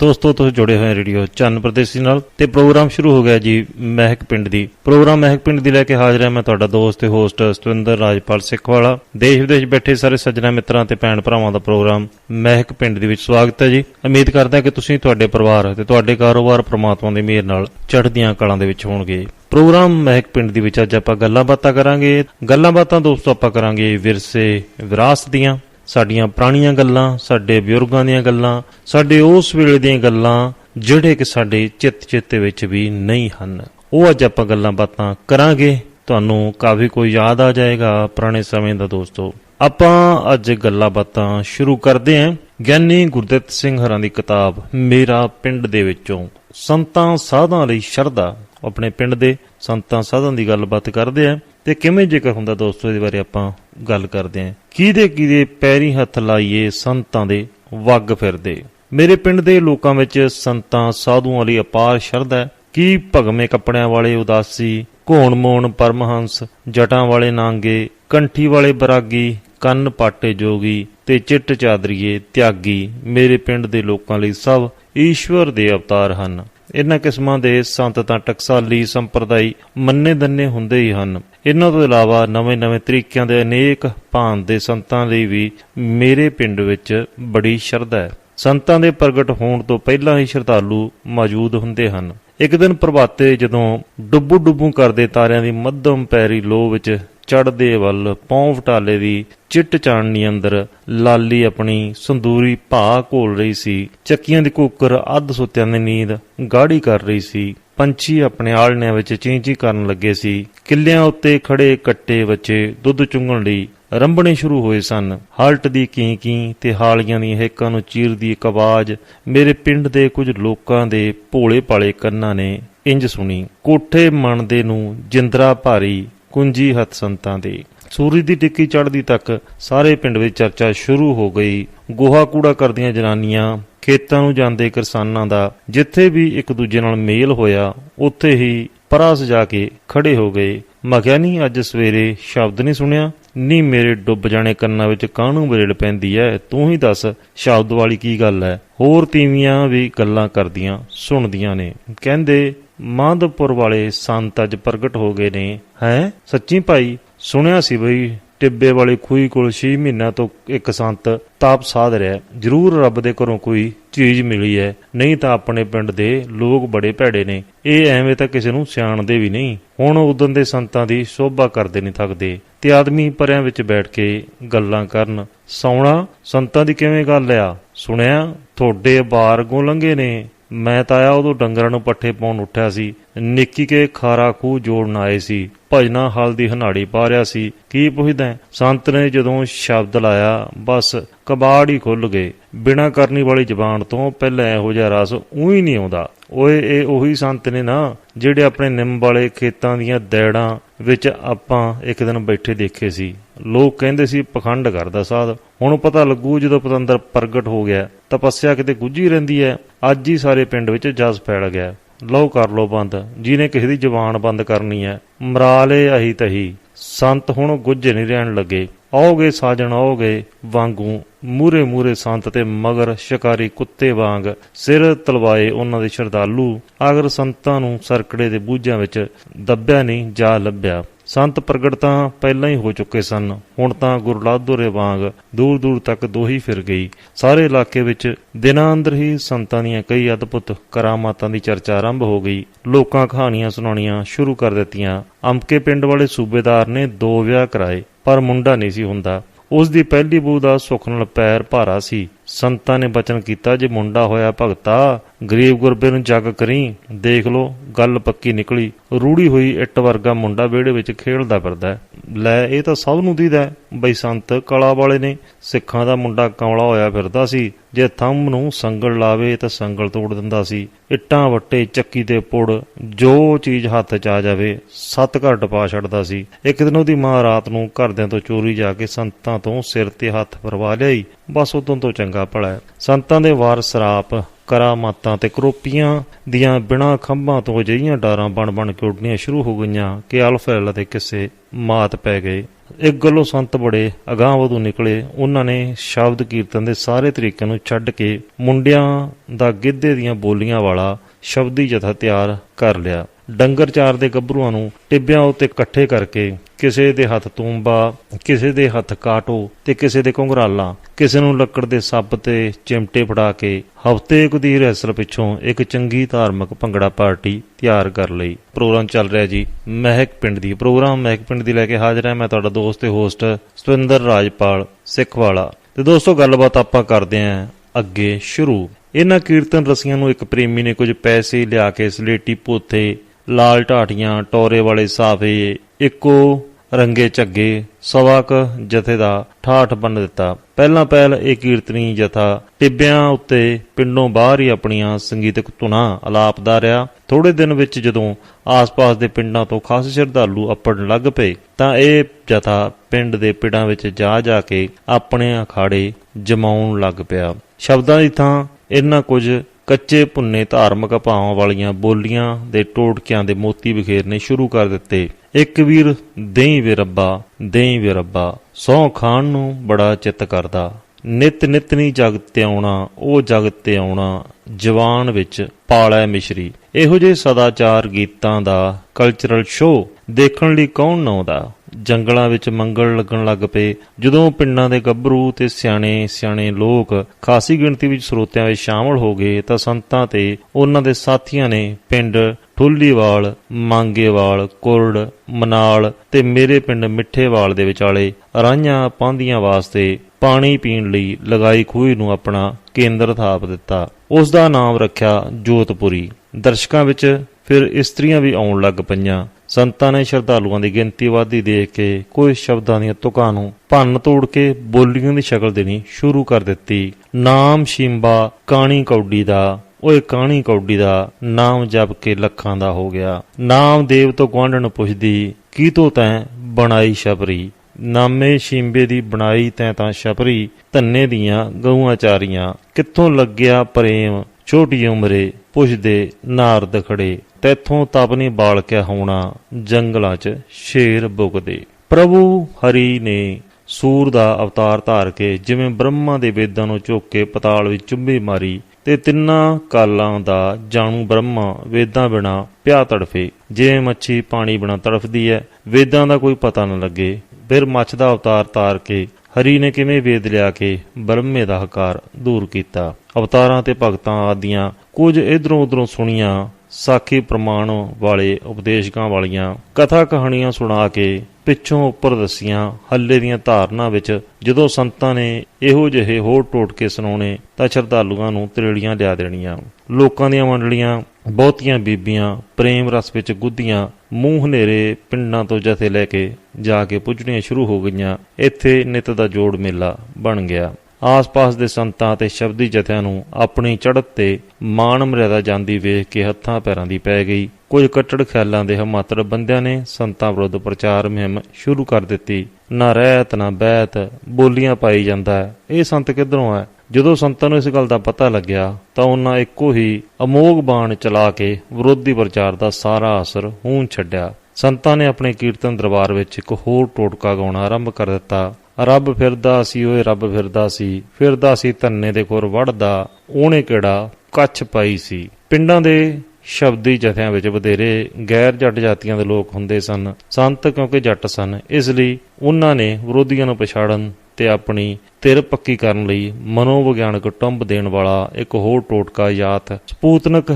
ਦੋਸਤੋ, ਤੁਸੀਂ ਜੁੜੇ ਹੋਏ ਰੇਡੀਓ ਚੰਨ ਪ੍ਰਦੇਸੀ ਨਾਲ ਤੇ ਪ੍ਰੋਗਰਾਮ ਸ਼ੁਰੂ ਹੋ ਗਿਆ ਜੀ ਮਹਿਕ ਪਿੰਡ ਦੀ। ਪ੍ਰੋਗਰਾਮ ਮਹਿਕ ਪਿੰਡ ਦੀ ਲੈ ਕੇ ਹਾਜ਼ਰ ਹਾਂ ਮੈਂ ਤੁਹਾਡਾ ਦੋਸਤ ਤੇ ਹੋਸਟ ਸਤਵਿੰਦਰ ਰਾਜਪਾਲ ਸਿੱਖਵਾਲਾ। ਦੇਸ਼ ਵਿਦੇਸ਼ ਬੈਠੇ ਸਾਰੇ ਸੱਜਣਾ, ਮਿੱਤਰਾਂ ਤੇ ਭੈਣ ਭਰਾਵਾਂ ਦਾ ਪ੍ਰੋਗਰਾਮ ਮਹਿਕ ਪਿੰਡ ਦੇ ਵਿੱਚ ਸਵਾਗਤ ਹੈ ਜੀ। ਉਮੀਦ ਕਰਦਾ ਹਾਂ ਕਿ ਤੁਸੀਂ ਤੁਹਾਡੇ ਪਰਿਵਾਰ ਤੇ ਤੁਹਾਡੇ ਕਾਰੋਬਾਰ ਪ੍ਰਮਾਤਮਾ ਦੀ ਮਿਹਰ ਨਾਲ ਚੜ੍ਹਦੀਆਂ ਕਲਾਂ ਦੇ ਵਿੱਚ ਹੋਣਗੇ। ਪ੍ਰੋਗਰਾਮ ਮਹਿਕ ਪਿੰਡ ਦੀ ਵਿੱਚ ਅੱਜ ਆਪਾਂ ਗੱਲਾਂ ਬਾਤਾਂ ਕਰਾਂਗੇ। ਗੱਲਾਂ ਬਾਤਾਂ ਦੋਸਤੋ ਆਪਾਂ ਕਰਾਂਗੇ ਵਿਰਸੇ ਵਿਰਾਸਤ ਦੀਆਂ। ਸਾਡੀਆਂ ਪੁਰਾਣੀਆਂ ਗੱਲਾਂ, ਸਾਡੇ ਬਜ਼ੁਰਗਾਂ ਦੀਆਂ ਗੱਲਾਂ, ਸਾਡੇ ਉਸ ਵੇਲੇ ਦੀਆਂ ਗੱਲਾਂ, ਜਿਹੜੇ ਕਿ ਸਾਡੇ ਚਿੱਤ ਚੇਤੇ ਵਿੱਚ ਵੀ ਨਹੀਂ ਹਨ। ਉਹ ਅੱਜ ਆਪਾਂ ਗੱਲਾਂ ਬਾਤਾਂ ਕਰਾਂਗੇ। ਤੁਹਾਨੂੰ ਕਾਫੀ ਕੋਈ ਯਾਦ ਆ ਜਾਏਗਾ ਪੁਰਾਣੇ ਸਮੇਂ ਦਾ ਦੋਸਤੋ। ਆਪਾਂ ਅੱਜ ਗੱਲਾਂ ਬਾਤਾਂ ਸ਼ੁਰੂ ਕਰਦੇ ਹਾਂ ਗਿਆਨੀ ਗੁਰਦਿੱਤ ਸਿੰਘ ਹਰਾਂ ਦੀ ਕਿਤਾਬ, ਮੇਰਾ ਪਿੰਡ ਦੇ ਵਿੱਚੋਂ। ਸੰਤਾਂ ਸਾਧਾਂ ਲਈ ਸ਼ਰਧਾ ਆਪਣੇ ਪਿੰਡ ਦੇ ਸੰਤਾਂ ਸਾਧਾਂ ਦੀ ਗੱਲਬਾਤ ਕਰਦੇ ਆ। ਤੇ ਕਿਵੇਂ ਜ਼ਿਕਰ ਹੁੰਦਾ ਦੋਸਤੋ, ਇਹਦੇ ਬਾਰੇ ਆਪਾਂ ਗੱਲ ਕਰਦੇ ਆ ਕਿਹਦੇ ਕਿਹਦੇ ਪੈਰੀ ਹੱਥ ਲਾਈਏ ਸੰਤਾਂ ਦੇ ਵੱਗ ਫਿਰਦੇ। ਮੇਰੇ ਪਿੰਡ ਦੇ ਲੋਕਾਂ ਵਿੱਚ ਸੰਤਾਂ ਸਾਧੂਆਂ ਲਈ ਅਪਾਰ ਸ਼ਰਧਾ ਹੈ। ਕੀ ਭਗਵੇਂ ਕੱਪੜਿਆਂ ਵਾਲੇ ਉਦਾਸੀ, ਘੋਣ ਮੋਣ ਪਰਮਹੰਸ, ਜਟਾਂ ਵਾਲੇ ਨਾਂਗੇ, ਕੰਠੀ ਵਾਲੇ ਬਰਾਗੀ, ਕੰਨ ਪਾਟੇ ਜੋਗੀ ਤੇ ਚਿੱਟ ਚਾਦਰੀਏ ਤਿਆਗੀ ਮੇਰੇ ਪਿੰਡ ਦੇ ਲੋਕਾਂ ਲਈ ਸਭ ਈਸ਼ਵਰ ਦੇ ਅਵਤਾਰ ਹਨ। ਇਹਨਾਂ ਕਿਸਮਾਂ ਦੇ ਸੰਤ ਤਾਂ ਟਕਸਾਲੀ ਸੰਪਰਦਾਈ ਮੰਨੇ ਦੰਨੇ ਹੁੰਦੇ ਹੀ ਹਨ। ਇਹਨਾਂ ਤੋਂ ਇਲਾਵਾ ਨਵੇਂ-ਨਵੇਂ ਤਰੀਕਿਆਂ ਦੇ ਅਨੇਕ ਭਾਂਤ ਦੇ ਸੰਤਾਂ ਲਈ ਵੀ ਮੇਰੇ ਪਿੰਡ ਵਿੱਚ ਬੜੀ ਸ਼ਰਧਾ ਹੈ। ਸੰਤਾਂ ਦੇ ਪ੍ਰਗਟ ਹੋਣ ਤੋਂ ਪਹਿਲਾਂ ਹੀ ਸ਼ਰਧਾਲੂ ਮੌਜੂਦ ਹੁੰਦੇ ਹਨ। ਇੱਕ ਦਿਨ ਪ੍ਰਭਾਤੇ ਜਦੋਂ ਡੁੱਬੂ ਡੁੱਬੂ ਕਰਦੇ ਤਾਰਿਆਂ ਦੀ ਮੱਧਮ ਪੈਰੀ ਲੋ ਵਿੱਚ ਚੜਦੇ ਵੱਲ ਪੌਂ ਫਟਾਲੇ ਦੀ ਚਿੱਟ ਚਾਣਨੀ ਅੰਦਰ ਲਾਲੀ ਆਪਣੀ ਸੰਦੂਰੀ ਭਾ ਘੋਲ ਰਹੀ ਸੀ, ਚੱਕੀਆਂ ਦੀ ਕੁੱਕਰ ਅੱਧ ਸੁੱਤਿਆਂ ਦੀ ਨੀਂਦ ਗਾੜੀ ਕਰ ਰਹੀ ਸੀ। ਪੰਛੀ ਆਪਣੇ ਆਲਣਿਆਂ ਵਿੱਚ ਚੀਂ-ਚੀਂ ਕਰਨ ਲੱਗੇ ਸੀ। ਕਿੱਲਿਆਂ ਉੱਤੇ ਖੜੇ ਕੱਟੇ ਬੱਚੇ ਦੁੱਧ ਚੁੰਗਣ ਲਈ ਰੰਬਣੇ ਸ਼ੁਰੂ ਹੋਏ ਸਨ। ਹਾਲਟ ਦੀ ਕੀ ਕੀ ਤੇ ਹਾਲੀਆਂ ਦੀਆਂ ਹੇਕਾਂ ਨੂੰ ਚੀਰਦੀ ਇੱਕ ਆਵਾਜ਼ ਮੇਰੇ ਪਿੰਡ ਦੇ ਕੁਝ ਲੋਕਾਂ ਦੇ ਭੋਲੇ ਭਾਲੇ ਕੰਨਾਂ ਨੇ ਇੰਜ ਸੁਣੀ। ਕੋਠੇ ਮਣਦੇ ਨੂੰ ਜਿੰਦਰਾ ਭਾਰੀ, ਕੁੰਜੀ ਹੱਥ ਸੰਤਾਂ ਦੇ। ਸੂਰਜ ਦੀ ਟਿੱਕੀ ਚੜ੍ਹਦੀ ਤੱਕ ਸਾਰੇ ਪਿੰਡ ਵਿੱਚ ਚਰਚਾ ਸ਼ੁਰੂ ਹੋ ਗਈ। ਗੋਹਾ ਕੂੜਾ ਕਰਦੀਆਂ ਜਨਾਨੀਆਂ ਖੇਤਾਂ ਨੂੰ ਜਾਂਦੇ ਕਿਸਾਨਾਂ ਦਾ ਜਿੱਥੇ ਵੀ ਇੱਕ ਦੂਜੇ ਨਾਲ ਮੇਲ ਹੋਇਆ, ਉੱਥੇ ਹੀ ਪਰਾਸ ਜਾ ਕੇ ਖੜੇ ਹੋ ਗਏ। ਮਖਿਆ ਕਿਹਾ, ਨਹੀਂ, ਅੱਜ ਸਵੇਰੇ ਸ਼ਬਦ ਨਹੀਂ ਸੁਣਿਆ। ਨੀ ਮੇਰੇ ਡੁੱਬ ਜਾਣੇ ਕੰਨਾਂ ਵਿੱਚ ਕਾਹਨੂੰ ਬਰੇੜ ਪੈਂਦੀ ਐ? ਤੂੰ ਹੀ ਦੱਸ, ਸ਼ਬਦ ਵਾਲੀ ਕੀ ਗੱਲ ਐ? ਹੋਰ ਤੀਵੀਆਂ ਵੀ ਗੱਲਾਂ ਕਰਦੀਆਂ, ਸੁਣਦੀਆਂ ਨੇ। ਕਹਿੰਦੇ ਮਾਧਪੁਰ ਵਾਲੇ ਸੰਤ ਅੱਜ ਪ੍ਰਗਟ ਹੋ ਗਏ ਨੇ। ਹੈ? ਸੱਚੀ ਭਾਈ, ਸੁਣਿਆ ਸੀ ਬਈ, ਟਿੱਬੇ ਵਾਲੇ ਖੂਹੀ ਕੋਲ 6 ਮਹੀਨਿਆਂ ਤੋਂ ਇੱਕ ਸੰਤ ਤਾਪ ਸਾਧ ਰਿਹਾ ਜ਼ਰੂਰ ਰੱਬ ਦੇ ਘਰੋਂ ਕੋਈ ਚੀਜ਼ ਮਿਲੀ ਹੈ। ਨਹੀਂ ਤਾਂ ਆਪਣੇ ਪਿੰਡ ਦੇ ਲੋਕ ਬੜੇ ਭੈੜੇ ਨੇ। ਇਹ ਐਵੇਂ ਤਾਂ ਕਿਸੇ ਨੂੰ ਸਿਆਣਦੇ ਵੀ ਨਹੀਂ। ਹੁਣ ਉਦੋਂ ਦੇ ਸੰਤਾਂ ਦੀ ਸ਼ੋਭਾ ਕਰਦੇ ਨਹੀਂ ਥੱਕਦੇ। ਤੇ ਆਦਮੀ ਪਰਿਆਂ ਵਿੱਚ ਬੈਠ ਕੇ ਗੱਲਾਂ ਕਰਨ। ਸੌਣਾ, ਸੰਤਾਂ ਦੀ ਕਿਵੇਂ ਗੱਲ ਆ? ਸੁਣਿਆ, ਤੁਹਾਡੇ ਬਾਰਗੋਂ ਲੰਘੇ ਨੇ। ਮੈਂ ਤਾਂ ਆਇਆ ਉਦੋਂ ਡੰਗਰਾਂ ਨੂੰ ਪੱਠੇ ਪਾਉਣ ਉੱਠਿਆ ਸੀ। ਨਿੱਕੀ ਕੇ ਖਾਰਾ ਖੂਹ ਜੋੜਨ ਆਏ ਸੀ। ਭਜਨਾ ਹਾਲ ਦੀ ਹਨਾੜੀ ਪਾ ਰਿਆ ਸੀ। ਕੀ ਪੁੱਛਦਾ ਸੰਤ ਨੇ ਜਦੋਂ ਸ਼ਬਦ ਲਾਇਆ, ਬਸ ਕਬਾੜ ਹੀ ਖੁੱਲ ਗਏ। ਬਿਨਾ ਕਰਨੀ ਵਾਲੀ ਜ਼ਬਾਨ ਤੋਂ ਪਹਿਲਾਂ ਇਹੋ ਜਿਹਾ ਰਸ ਉਹੀ ਨਹੀਂ ਆਉਂਦਾ। ਓਏ, ਇਹ ਉਹੀ ਸੰਤ ਨੇ ਨਾ, ਜਿਹੜੇ ਆਪਣੇ ਨਿੰਮ ਵਾਲੇ ਖੇਤਾਂ ਦੀਆਂ ਦੈੜਾਂ ਵਿੱਚ ਆਪਾਂ ਇੱਕ ਦਿਨ ਬੈਠੇ ਦੇਖੇ ਸੀ। ਲੋਕ ਕਹਿੰਦੇ ਸੀ, ਪਖੰਡ ਕਰਦਾ ਸਾਧ। ਹੁਣ ਪਤਾ ਲੱਗੂ ਜਦੋਂ ਪਤੰਦਰ ਪ੍ਰਗਟ ਹੋ ਗਿਆ, ਤਪੱਸਿਆ ਕਿਤੇ ਗੁੱਝੀ ਰਹਿੰਦੀ ਹੈ। ਅੱਜ ਹੀ ਸਾਰੇ ਪਿੰਡ ਵਿੱਚ ਜਸ ਫੈਲ ਗਿਆ। ਲਓ ਕਰ ਲੋ ਬੰਦ। ਜਿਹਨੇ ਕਿਸੇ ਦੀ ਜ਼ੁਬਾਨ ਬੰਦ ਕਰਨੀ ਹੈ ਮਰਾ ਲੇ ਅਹੀ ਤਹੀ। ਸੰਤ ਹੁਣ ਗੁੱਝੇ ਨਹੀਂ ਰਹਿਣ ਲੱਗੇ। ਆਓਗੇ ਸਾਜਣ ਆਓਗੇ ਵਾਂਗੂ, ਮੂਰੇ ਮੂਰੇ ਸੰਤ ਤੇ ਮਗਰ ਸ਼ਿਕਾਰੀ ਕੁੱਤੇ ਵਾਂਗ। ਸਿਰ ਤਲਵਾਏ ਉਹਨਾਂ ਦੇ ਸ਼ਰਧਾਲੂ, ਅਗਰ ਸੰਤਾਂ ਨੂੰ ਸਰਕੜੇ ਦੇ ਬੂਝਾਂ ਵਿੱਚ ਦੱਬਿਆ ਨਹੀਂ, ਜਾ ਲੱਭਿਆ। ਸੰਤ ਪ੍ਰਗਟ ਤਾਂ ਪਹਿਲਾਂ ਹੀ ਹੋ ਚੁੱਕੇ ਸਨ, ਹੁਣ ਤਾਂ ਗੁਰਲਾਦੋਰੇ ਵਾਂਗ ਦੂਰ ਦੂਰ ਤੱਕ ਦੋਹੀ ਫਿਰ ਗਈ। ਸਾਰੇ ਇਲਾਕੇ ਵਿੱਚ ਦਿਨਾਂ ਅੰਦਰ ਹੀ ਸੰਤਾਂ ਦੀਆਂ ਕਈ ਅਦਭੁਤ ਕਰਾਮਾਤਾਂ ਦੀ ਚਰਚਾ ਆਰੰਭ ਹੋ ਗਈ। ਲੋਕਾਂ ਕਹਾਣੀਆਂ ਸੁਣਾਉਣੀਆਂ ਸ਼ੁਰੂ ਕਰ ਦਿੱਤੀਆਂ। ਅਮਕੇ ਪਿੰਡ ਵਾਲੇ ਸੂਬੇਦਾਰ ਨੇ ਦੋ ਵਿਆਹ ਕਰਾਏ, ਪਰ ਮੁੰਡਾ ਨਹੀਂ ਸੀ ਹੁੰਦਾ। ਉਸ ਦੀ ਪਹਿਲੀ ਬੂ ਦਾ ਸੁੱਖ ਨਾਲ ਪੈਰ ਭਾਰਾ ਸੀ। ਸੰਤਾਂ ਨੇ ਬਚਨ ਕੀਤਾ, ਜੇ ਮੁੰਡਾ ਹੋਇਆ ਭਗਤਾ ਗਰੀਬ ਗੁਰਬੇ ਨੂੰ ਜੱਗ ਕਰੀ, ਦੇਖ ਲੋ ਗੱਲ ਪੱਕੀ ਨਿਕਲੀ। ਰੂੜੀ ਹੋਈ ਇੱਟ ਵਰਗਾ ਮੁੰਡਾ ਵਿਹੜੇ ਵਿੱਚ ਖੇਡਦਾ ਫਿਰਦਾ ਲੈ, ਇਹ ਤਾਂ ਸਭ ਨੂੰ ਦੀਦਾ ਬਈ ਸੰਤ ਕਲਾ ਵਾਲੇ ਨੇ ਸਿੱਖਾਂ ਦਾ ਮੁੰਡਾ ਕਮਲਾ ਹੋਇਆ ਫਿਰਦਾ ਸੀ। ਜੇ ਥੰਮ ਨੂੰ ਸੰਗਲ ਲਾਵੇ ਤਾਂ ਸੰਗਲ ਤੋੜ ਦਿੰਦਾ ਸੀ। ਇੱਟਾਂ ਵੱਟੇ, ਚੱਕੀ ਤੇ ਪੁੜ, ਜੋ ਚੀਜ਼ ਹੱਥ 'ਚ ਆ ਜਾਵੇ, ਸੱਤ ਘਰ ਟਪਾ ਛੱਡਦਾ ਸੀ। ਇੱਕ ਦਿਨ ਉਹਦੀ ਮਾਂ ਰਾਤ ਨੂੰ ਘਰਦਿਆਂ ਤੋਂ ਚੋਰੀ ਜਾ ਕੇ ਸੰਤਾਂ ਤੋਂ ਸਿਰ ਤੇ ਹੱਥ ਫਰਵਾ ਲਿਆਈ। ਬਸ ਉਦੋਂ ਤੋਂ ਚੰਗਾ ਭਲਾ ਸੰਤਾਂ ਦੇ ਵਾਰ ਸਰਾਪ ਕਰਾਮਾਤਾਂ ਤੇ ਕਰੋਪੀਆਂ ਦੀਆਂ ਬਿਨਾਂ ਖੰਭਾਂ ਤੋਂ ਅਜਿਹੀਆਂ ਡਾਰਾਂ ਬਣ ਬਣ ਕੇ ਉੱਡਣੀਆਂ ਸ਼ੁਰੂ ਹੋ ਗਈਆਂ ਕਿ ਅਲਫੈਲ ਦੇ ਕਿਸੇ ਮਾਤ ਪੈ ਗਏ। ਇੱਕ ਗੱਲੋਂ ਸੰਤ ਬੜੇ ਅਗਾਂਹ ਵਧੂ ਨਿਕਲੇ। ਉਹਨਾਂ ਨੇ ਸ਼ਬਦ ਕੀਰਤਨ ਦੇ ਸਾਰੇ ਤਰੀਕਿਆਂ ਨੂੰ ਛੱਡ ਕੇ ਮੁੰਡਿਆਂ ਦਾ ਗਿੱਧੇ ਦੀਆਂ ਬੋਲੀਆਂ ਵਾਲਾ ਸ਼ਬਦੀ ਜਥਾ ਤਿਆਰ ਕਰ ਲਿਆ। ਡੰਗਰ ਚਾਰ ਦੇ ਗੱਭਰੂਆਂ ਨੂੰ ਟਿੱਬਿਆਂ ਉੱਤੇ ਇਕੱਠੇ ਕਰਕੇ ਕਿਸੇ ਦੇ ਹੱਥ ਤੂੰਬਾ, ਕਿਸੇ ਦੇ ਹੱਥ ਕਾਟੋ ਤੇ ਕਿਸੇ ਦੇ ਘੁੰਗਰਾਲਾਂ ਕਿਸੇ ਨੂੰ ਲੱਕੜ ਦੇ ਸੱਪ ਤੇ ਚਿਮਟੇ ਫੜਾ ਕੇ ਹਫ਼ਤੇ ਕੁ ਦੀ ਰੈਸਲ ਪਿੱਛੋਂ ਇੱਕ ਚੰਗੀ ਧਾਰਮਿਕ ਭੰਗੜਾ ਪਾਰਟੀ ਤਿਆਰ ਕਰ ਲਈ। ਪ੍ਰੋਗਰਾਮ ਚੱਲ ਰਿਹਾ ਜੀ ਮਹਿਕ ਪਿੰਡ ਦੀ। ਪ੍ਰੋਗਰਾਮ ਮਹਿਕ ਪਿੰਡ ਦੀ ਲੈ ਕੇ ਹਾਜ਼ਰ ਹਾਂ ਮੈਂ ਤੁਹਾਡਾ ਦੋਸਤ ਤੇ ਹੋਸਟ ਸਤਵਿੰਦਰ ਰਾਜਪਾਲ ਸਿੱਖ ਵਾਲਾ ਤੇ ਦੋਸਤੋ, ਗੱਲਬਾਤ ਆਪਾਂ ਕਰਦੇ ਆਂ ਅੱਗੇ ਸ਼ੁਰੂ। ਇਹਨਾਂ ਕੀਰਤਨ ਰਸੀਆਂ ਨੂੰ ਇੱਕ ਪ੍ਰੇਮੀ ਨੇ ਕੁਝ ਪੈਸੇ ਲਿਆ ਕੇ ਸਲੇਟੀ ਪੋਥੇ, ਲਾਲ ਢਾਟੀਆਂ, ਟੋਰੇ ਵਾਲੇ ਸਾਫੇ, ਇੱਕੋ ਰੰਗੇ ਝੱਗੇ ਸਵਾ ਕੁ ਜਥੇ ਦਾ ਠਾਠ ਬੰਨ ਦਿੱਤਾ। ਪਹਿਲਾਂ ਪਹਿਲ ਇਹ ਕੀਰਤਨੀ ਜਥਾ ਟਿੱਬਿਆਂ ਉੱਤੇ ਪਿੰਡੋਂ ਬਾਹਰ ਹੀ ਆਪਣੀਆਂ ਸੰਗੀਤਕ ਧੁਨਾਂ ਆਲਾਪਦਾ ਰਿਹਾ। ਥੋੜੇ ਦਿਨ ਵਿੱਚ ਜਦੋਂ ਆਸ-ਪਾਸ ਦੇ ਪਿੰਡਾਂ ਤੋਂ ਖਾਸ ਸ਼ਰਧਾਲੂ ਅੱਪੜਨ ਲੱਗ ਪਏ, ਤਾਂ ਇਹ ਜਥਾ ਪਿੰਡ ਦੇ ਪਿੰਡਾਂ ਵਿੱਚ ਜਾ ਜਾ ਕੇ ਆਪਣੇ ਅਖਾੜੇ ਜਮਾਉਣ ਲੱਗ ਪਿਆ। ਸ਼ਬਦਾਂ ਦੀ ਥਾਂ ਇਹਨਾਂ ਕੁਝ ਕੱਚੇ ਭੁੰਨੇ ਧਾਰਮਿਕ ਭਾਵਾਂ ਵਾਲੀਆਂ ਬੋਲੀਆਂ ਦੇ ਟੋਟਕਿਆਂ ਦੇ ਮੋਤੀ ਵਿਖੇਰਨੇ ਸ਼ੁਰੂ ਕਰ ਦਿੱਤੇ। ਇੱਕ ਵੀਰ ਦੇਈ ਵੇ ਰੱਬਾ, ਦੇਈ ਵੇ ਰੱਬਾ ਸੌ ਖਾਨ ਨੂੰ ਬੜਾ ਚਿੱਤ ਕਰਦਾ। ਨਿਤ ਨਿਤ ਨਹੀਂ ਜਗਤ ਤੇ ਆਉਣਾ, ਉਹ ਜਗਤ ਤੇ ਆਉਣਾ, ਜਵਾਨ ਵਿੱਚ ਪਾਲੈ ਮਿਸ਼ਰੀ। ਇਹੋ ਜਿਹੇ ਸਦਾਚਾਰ ਗੀਤਾਂ ਦਾ ਕਲਚਰਲ ਸ਼ੋ ਦੇਖਣ ਲਈ ਕੌਣ ਨਾ ਆਉਂਦਾ। ਜੰਗਲਾਂ ਵਿੱਚ ਮੰਗਲ ਲੱਗਣ ਲੱਗ ਪਏ। ਜਦੋਂ ਪਿੰਡਾਂ ਦੇ ਗੱਭਰੂ ਤੇ ਸਿਆਣੇ ਸਿਆਣੇ ਲੋਕ ਖਾਸੀ ਗਿਣਤੀ ਵਿੱਚ ਸਰੋਤਿਆਂ ਵਿੱਚ ਸ਼ਾਮਲ ਹੋ ਗਏ ਤਾਂ ਸੰਤਾਂ ਤੇ ਉਹਨਾਂ ਦੇ ਸਾਥੀਆਂ ਨੇ ਪਿੰਡ ਥੁੱਲੀਵਾਲ ਮੰਗੇਵਾਲ, ਕੁਰੜ, ਮਨਾਲ ਤੇ ਮੇਰੇ ਪਿੰਡ ਮਿੱਠੇਵਾਲ ਦੇ ਵਿਚਾਲੇ ਰਾਈਆਂ ਪਾਂਦੀਆਂ ਵਾਸਤੇ ਪਾਣੀ ਪੀਣ ਲਈ ਲਗਾਈ ਖੂਹ ਨੂੰ ਆਪਣਾ ਕੇਂਦਰ ਥਾਪ ਦਿੱਤਾ। ਉਸ ਦਾ ਨਾਮ ਰੱਖਿਆ ਜੋਤਪੁਰੀ ਦਰਸ਼ਕਾਂ ਵਿੱਚ ਫਿਰ ਇਸਤਰੀਆਂ ਵੀ ਆਉਣ ਲੱਗ ਪਈਆਂ। ਸੰਤਾਂ ਨੇ ਸ਼ਰਧਾਲੂਆਂ ਦੀ ਗਿਣਤੀ ਵਾਧੀ ਦੇਖ ਕੇ ਕੋਈ ਸ਼ਬਦਾਂ ਦੀਆਂ ਤੁਕਾਂ ਨੂੰ ਭੰਨ ਤੋੜ ਕੇ ਬੋਲੀਆਂ ਦੀ ਸ਼ਕਲ ਦੇਣੀ ਸ਼ੁਰੂ ਕਰ ਦਿੱਤੀ। ਨਾਮ ਸ਼ਿੰਬਾ, ਕਾਣੀ ਕੌਡੀ ਦਾ ਓਏ ਕਾਣੀ ਕੌਡੀ ਦਾ ਨਾਮ ਜਪ ਕੇ ਲੱਖਾਂ ਦਾ ਹੋ ਗਿਆ। ਨਾਮ ਦੇਵ ਤੋਂ ਗਵਾਂਢਣ ਪੁੱਛਦੀ, ਕੀ ਤੋ ਤੈਂ ਬਣਾਈ ਸ਼ਬਰੀ ਨਾਮੇ ਸ਼ਿੰਬੇ ਦੀ ਬਣਾਈ ਤੈਂ ਤਾਂ ਛਪਰੀ, ਧੰਨੇ ਦੀਆਂ ਗਊਆਂ ਚਾਰੀਆਂ। ਕਿੱਥੋਂ ਲੱਗਿਆ ਪ੍ਰੇਮ? ਛੋਟੀ ਉਮਰੇ ਪੁੱਛਦੇ ਨਾਰਦ ਖੜੇ ਤੈਥੋਂ ਤਪਨੀ ਬਾਲ ਕੇ ਹੋਣਾ, ਜੰਗਲਾਂ 'ਚ ਸ਼ੇਰ ਬੁਗਦੇ। ਪ੍ਰਭੂ ਹਰੀ ਨੇ ਸੂਰ ਦਾ ਅਵਤਾਰ ਧਾਰ ਕੇ ਜਿਵੇਂ ਬ੍ਰਹਮਾ ਦੇ ਵੇਦਾਂ ਨੂੰ ਝੋਕ ਕੇ ਪਤਾਲ ਵਿੱਚ ਚੁੰਬੀ ਮਾਰੀ ਤੇ ਤਿੰਨਾਂ ਕਾਲਾਂ ਦਾ ਜਾਣੂ ਬ੍ਰਹਮਾ ਵੇਦਾਂ ਬਿਨਾ ਪਿਆ ਤੜਫੇ। ਜਿਵੇਂ ਮੱਛੀ ਪਾਣੀ ਬਿਨਾ ਤੜਫਦੀ ਹੈ ਵੇਦਾਂ ਦਾ ਕੋਈ ਪਤਾ ਨਾ ਲੱਗੇ। ਫਿਰ ਮੱਛ ਦਾ ਅਵਤਾਰ ਤਾਰ ਕੇ, ਹਰੀ ਨੇ ਕਿਵੇਂ ਵੇਦ ਲਿਆ ਕੇ ਬ੍ਰਹਮੇ ਦਾ ਹਕਾਰ ਦੂਰ ਕੀਤਾ। ਅਵਤਾਰਾਂ ਤੇ ਭਗਤਾਂ ਆਦੀਆਂ ਕੁਝ ਇਧਰੋਂ ਉਧਰੋਂ ਸੁਣੀਆਂ, ਸਾਖੀ ਪ੍ਰਮਾਣ ਵਾਲੇ ਉਪਦੇਸ਼ਕਾਂ ਵਾਲੀਆਂ ਕਥਾ ਕਹਾਣੀਆਂ ਸੁਣਾ ਕੇ ਪਿੱਛੋਂ ਉੱਪਰ ਦਸੀਆਂ, ਹੱਲੇ ਦੀਆਂ ਧਾਰਨਾ ਵਿੱਚ ਜਦੋਂ ਸੰਤਾਂ ਨੇ ਇਹੋ ਜਿਹੇ ਹੋਰ ਟੋਟਕੇ ਸੁਣਾਉਣੇ, ਤਾਂ ਸ਼ਰਧਾਲੂਆਂ ਨੂੰ ਤਰੇੜੀਆਂ ਲਿਆ ਦੇਣੀਆਂ। ਲੋਕਾਂ ਦੀਆਂ ਮੰਡਲੀਆਂ ਬਹੁਤੀਆਂ ਬੀਬੀਆਂ, ਪ੍ਰੇਮ ਰਸ ਵਿੱਚ ਗੁੱਧੀਆਂ, ਮੂੰਹ ਹਨੇਰੇ ਪਿੰਡਾਂ ਤੋਂ ਜਥੇ ਲੈ ਕੇ ਜਾ ਕੇ ਪੁੱਜਣੀਆਂ ਸ਼ੁਰੂ ਹੋ ਗਈਆਂ। ਇੱਥੇ ਨਿਤ ਦਾ ਜੋੜ ਮੇਲਾ ਬਣ ਗਿਆ। ਆਸ-ਪਾਸ ਦੇ ਸੰਤਾਂ ਤੇ ਸ਼ਬਦੀ ਜਥਿਆਂ ਨੂੰ ਆਪਣੀ ਚੜ੍ਹਤ ਤੇ ਮਾਣ ਮਰਿਆਦਾ ਜਾਂਦੀ ਵੇਖ ਕੇ ਹੱਥਾਂ ਪੈਰਾਂ ਦੀ ਪੈ ਗਈ। ਕੁਝ ਕੱਟੜ ਖਿਆਲਾਂ ਦੇ ਹਮਾਤਰ ਬੰਦਿਆਂ ਨੇ ਸੰਤਾਂ ਵਿਰੁੱਧ ਪ੍ਰਚਾਰ ਮੁਹਿੰਮ ਸ਼ੁਰੂ ਕਰ ਦਿੱਤੀ। ਨਾ ਰਹਿਤ, ਨਾ ਬੈਤ, ਬੋਲੀਆਂ ਪਾਈ ਜਾਂਦਾ ਹੈ। ਇਹ ਸੰਤ ਕਿੱਧਰੋਂ ਹੈ? ਜਦੋਂ ਸੰਤਾਂ ਨੂੰ ਇਸ ਗੱਲ ਦਾ ਪਤਾ ਲੱਗਿਆ, ਤਾਂ ਉਹਨਾਂ ਇੱਕੋ ਹੀ ਅਮੋਗ ਬਾਣ ਚਲਾ ਕੇ ਵਿਰੋਧੀ ਪ੍ਰਚਾਰ ਦਾ ਸਾਰਾ ਅਸਰ ਹੂੰ ਛੱਡਿਆ। ਸੰਤਾਂ ਨੇ ਆਪਣੇ ਕੀਰਤਨ ਦਰਬਾਰ ਵਿੱਚ ਇੱਕ ਹੋਰ ਟੋਟਕਾ ਗਾਉਣਾ ਆਰੰਭ ਕਰ ਦਿੱਤਾ। ਰੱਬ ਫਿਰਦਾ ਸੀ, ਓਏ ਰੱਬ ਫਿਰਦਾ ਸੀ। ਫਿਰਦਾ ਸੀ ਧੰਨੇ ਦੇ ਖੁਰ ਵੜਦਾ, ਉਹਨੇ ਕਿਹੜਾ ਕੱਛ ਪਾਈ ਸੀ। ਪਿੰਡਾਂ ਦੇ ਸ਼ਬਦੀ ਜਥਿਆਂ ਵਿੱਚ ਵਧੇਰੇ ਗੈਰ ਜੱਟ ਜਾਤੀਆਂ ਦੇ ਲੋਕ ਹੁੰਦੇ ਸਨ, ਸੰਤ ਕਿਉਂਕਿ ਜੱਟ ਸਨ, ਇਸ ਲਈ ਉਹਨਾਂ ਨੇ ਵਿਰੋਧੀਆਂ ਨੂੰ ਪਛਾੜਨ ਤੇ ਆਪਣੀ ਧਿਰ ਪੱਕੀ ਕਰਨ ਲਈ ਮਨੋਵਿਗਿਆਨਕ ਟੰਬ ਦੇਣ ਵਾਲਾ ਇੱਕ ਹੋਰ ਟੋਟਕਾ ਯਾਤ ਸਪੂਤਨਕ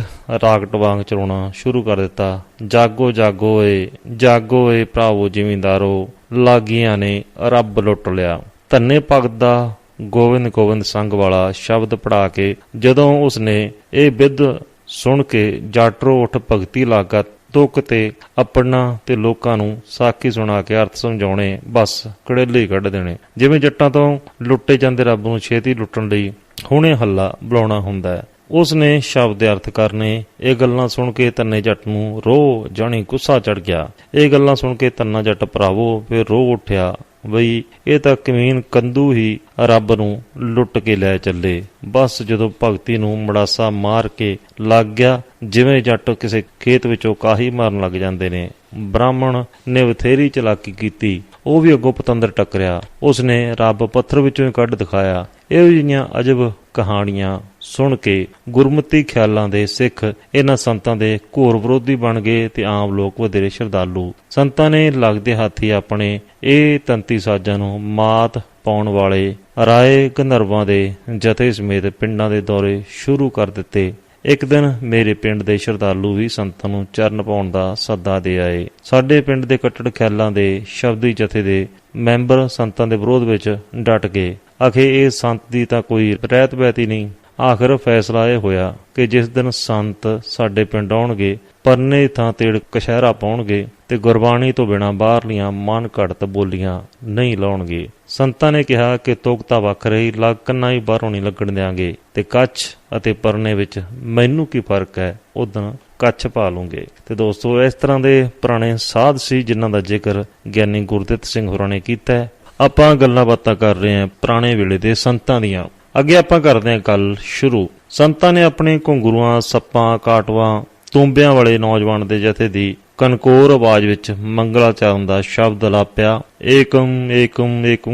ਰਾਕਟ ਵਾਂਗ ਚਲਾਉਣਾ ਸ਼ੁਰੂ ਕਰ ਦਿੱਤਾ। ਜਾਗੋ ਜਾਗੋ ਏ ਜਾਗੋ ਏ ਭਰਾਵੋ ਜ਼ਿਮੀਂਦਾਰੋ, ਲਾਗੀਆਂ ਨੇ ਰੱਬ ਲੁੱਟ ਲਿਆ। ਧੰਨੇ ਭਗਤ ਦਾ ਗੋਬਿੰਦ ਗੋਬਿੰਦ ਸੰਗ ਵਾਲਾ ਸ਼ਬਦ ਪੜਾ ਕੇ ਜਦੋਂ ਉਸਨੇ ਇਹ ਵਿਦ ਸੁਣ ਕੇ ਜਾਟਰੋ ਉਠ ਭਗਤੀ ਲਾਗਾ ਤੁਕ ਤੇ ਆਪਣਾ ਤੇ ਲੋਕਾਂ ਨੂੰ ਸਾਖੀ ਸੁਣਾ ਕੇ ਅਰਥ ਸਮਝਾਉਣੇ, ਬਸ ਕੜੇਲੇ ਕੱਢ ਦੇਣੇ। ਜਿਵੇਂ ਜੱਟਾਂ ਤੋਂ ਲੁੱਟੇ ਜਾਂਦੇ ਰੱਬ ਨੂੰ ਛੇਤੀ ਲੁੱਟਣ ਲਈ ਹੁਣੇ ਹੱਲਾ ਬੁਲਾਉਣਾ ਹੁੰਦਾ ਹੈ। ਉਸ ਨੇ ਸ਼ਬਦ ਦੇ ਅਰਥ ਕਰਨੇ, ਇਹ ਗੱਲਾਂ ਸੁਣ ਕੇ ਤੰਨੇ ਜੱਟ ਨੂੰ ਰੋ ਜਾਣੀ ਗੁੱਸਾ ਚੜ ਗਿਆ। ਇਹ ਗੱਲਾਂ ਸੁਣ ਕੇ ਤੰਨਾ ਜੱਟ ਭਰਾਵੋ, ਫਿਰ ਰੋ ਉੱਠਿਆ। ਬਈ, ਇਹ ਤਾਂ ਕਮੀਨ ਕੰਦੂ ਹੀ ਰੱਬ ਨੂੰ ਲੁੱਟ ਕੇ ਲੈ ਚੱਲੇ। ਬਸ ਜਦੋਂ ਭਗਤੀ ਨੂੰ ਮੜਾਸਾ ਮਾਰ ਕੇ ਲੱਗ ਗਿਆ, ਜਿਵੇਂ ਜੱਟ ਕਿਸੇ ਖੇਤ ਵਿੱਚੋਂ ਕਾਹੀ ਮਾਰਨ ਲੱਗ ਜਾਂਦੇ ਨੇ। ਬ੍ਰਾਹਮਣ ਨੇ ਬਥੇਰੀ ਚਲਾਕੀ ਕੀਤੀ। ਉਹ ਵੀ ਅੱਗੋਂ ਪਤੰਦਰ ਟੱਕਰਿਆ। ਉਸਨੇ ਰੱਬ ਪੱਥਰ ਵਿੱਚੋਂ ਕੱਢ ਦਿਖਾਇਆ। ਇਹੋ ਜਿਹੀਆਂ ਅਜਬ ਕਹਾਣੀਆਂ ਸੁਣ ਕੇ ਗੁਰਮਤੀ ਖਿਆਲਾਂ ਦੇ ਸਿੱਖ ਇਹਨਾਂ ਸੰਤਾਂ ਦੇ ਘੋਰ ਵਿਰੋਧੀ ਬਣ ਗਏ ਤੇ ਆਮ ਲੋਕ ਵਧੇਰੇ ਸ਼ਰਧਾਲੂ। ਸੰਤਾਂ ਨੇ ਲੱਗਦੇ ਹਾਥੀ ਆਪਣੇ ਇਹ ਤੰਤੀ ਸਾਜ਼ਾਂ ਨੂੰ ਮਾਤ ਪਾਉਣ ਵਾਲੇ ਰਾਏ ਗੰਧਰਵਾਂ ਦੇ ਜਥੇ ਸਮੇਤ ਪਿੰਡਾਂ ਦੇ ਦੌਰੇ ਸ਼ੁਰੂ ਕਰ ਦਿੱਤੇ। ਇੱਕ ਦਿਨ ਮੇਰੇ ਪਿੰਡ ਦੇ ਸ਼ਰਧਾਲੂ ਵੀ ਸੰਤਾਂ ਨੂੰ ਚਰਨ ਪਾਉਣ ਦਾ ਸੱਦਾ ਦੇ ਆਏ। ਸਾਡੇ ਪਿੰਡ ਦੇ ਕੱਟੜ ਖਿਆਲਾਂ ਦੇ ਸ਼ਬਦੀ ਜਥੇ ਦੇ ਮੈਂਬਰ ਸੰਤਾਂ ਦੇ ਵਿਰੋਧ ਵਿੱਚ ਡਟ ਗਏ। ਅਖੇ ਇਹ ਸੰਤ ਦੀ ਤਾਂ ਕੋਈ ਰਹਿਤ ਬੈਤੀ ਨਹੀਂ। ਆਖਰ ਫੈਸਲਾ ਇਹ ਹੋਇਆ ਕਿ ਜਿਸ ਦਿਨ ਸੰਤ ਸਾਡੇ ਪਿੰਡ ਆਉਣਗੇ, ਪਰਨੇ ਥਾਂ ਤੇੜ ਕਸ਼ਹਿਰਾ ਪਾਉਣਗੇ ਤੇ ਗੁਰਬਾਣੀ ਤੋਂ ਬਿਨਾ ਬਾਹਰਲੀਆਂ ਮਨ ਘੜਤ ਬੋਲੀਆਂ ਨਹੀਂ ਲਾਉਣਗੇ। ਸੰਤਾਂ ਨੇ ਕਿਹਾ ਕਿ ਤੁਕਤਾ ਵੱਖ ਰਹੀ, ਲੱਗ ਕੰਨਾਂ ਹੀ ਬਾਹਰੋਂ ਨਹੀਂ ਲੱਗਣ ਦਿਆਂਗੇ ਤੇ ਕੱਛ ਅਤੇ ਪਰਨੇ ਵਿੱਚ ਮੈਨੂੰ ਕੀ ਫ਼ਰਕ ਹੈ? ਉਦੋਂ ਕੱਛ ਪਾ ਲੂੰਗੇ। ਤੇ ਦੋਸਤੋ, ਇਸ ਤਰ੍ਹਾਂ ਦੇ ਪੁਰਾਣੇ ਸਾਧ ਸੀ ਜਿਨ੍ਹਾਂ ਦਾ ਜ਼ਿਕਰ ਗਿਆਨੀ ਗੁਰਦਿੱਤ ਸਿੰਘ ਹੋਰਾਂ ਨੇ ਕੀਤਾ ਹੈ। ਆਪਾਂ ਗੱਲਾਂ ਬਾਤਾਂ ਕਰ ਰਹੇ ਹਾਂ ਪੁਰਾਣੇ ਵੇਲੇ ਦੇ ਸੰਤਾਂ ਦੀਆਂ। ਅੱਗੇ ਆਪਾਂ ਕਰਦੇ ਹਾਂ ਗੱਲ ਸ਼ੁਰੂ। ਸੰਤਾਂ ਨੇ ਆਪਣੇ ਘੁੰਗਰੂਆਂ, ਸੱਪਾਂ, ਕਾਟਵਾਂ, ਤੂੰਬਿਆਂ ਵਾਲੇ ਨੌਜਵਾਨ ਦੇ ਜਥੇ ਦੀ ਕਨਕੋਰ ਆਵਾਜ਼ ਵਿੱਚ ਮੰਗਲਾਚਰਨ ਦਾ ਸ਼ਬਦ ਲਾਪਿਆ। ਏਕਮ ਏਕਮ ਏਕ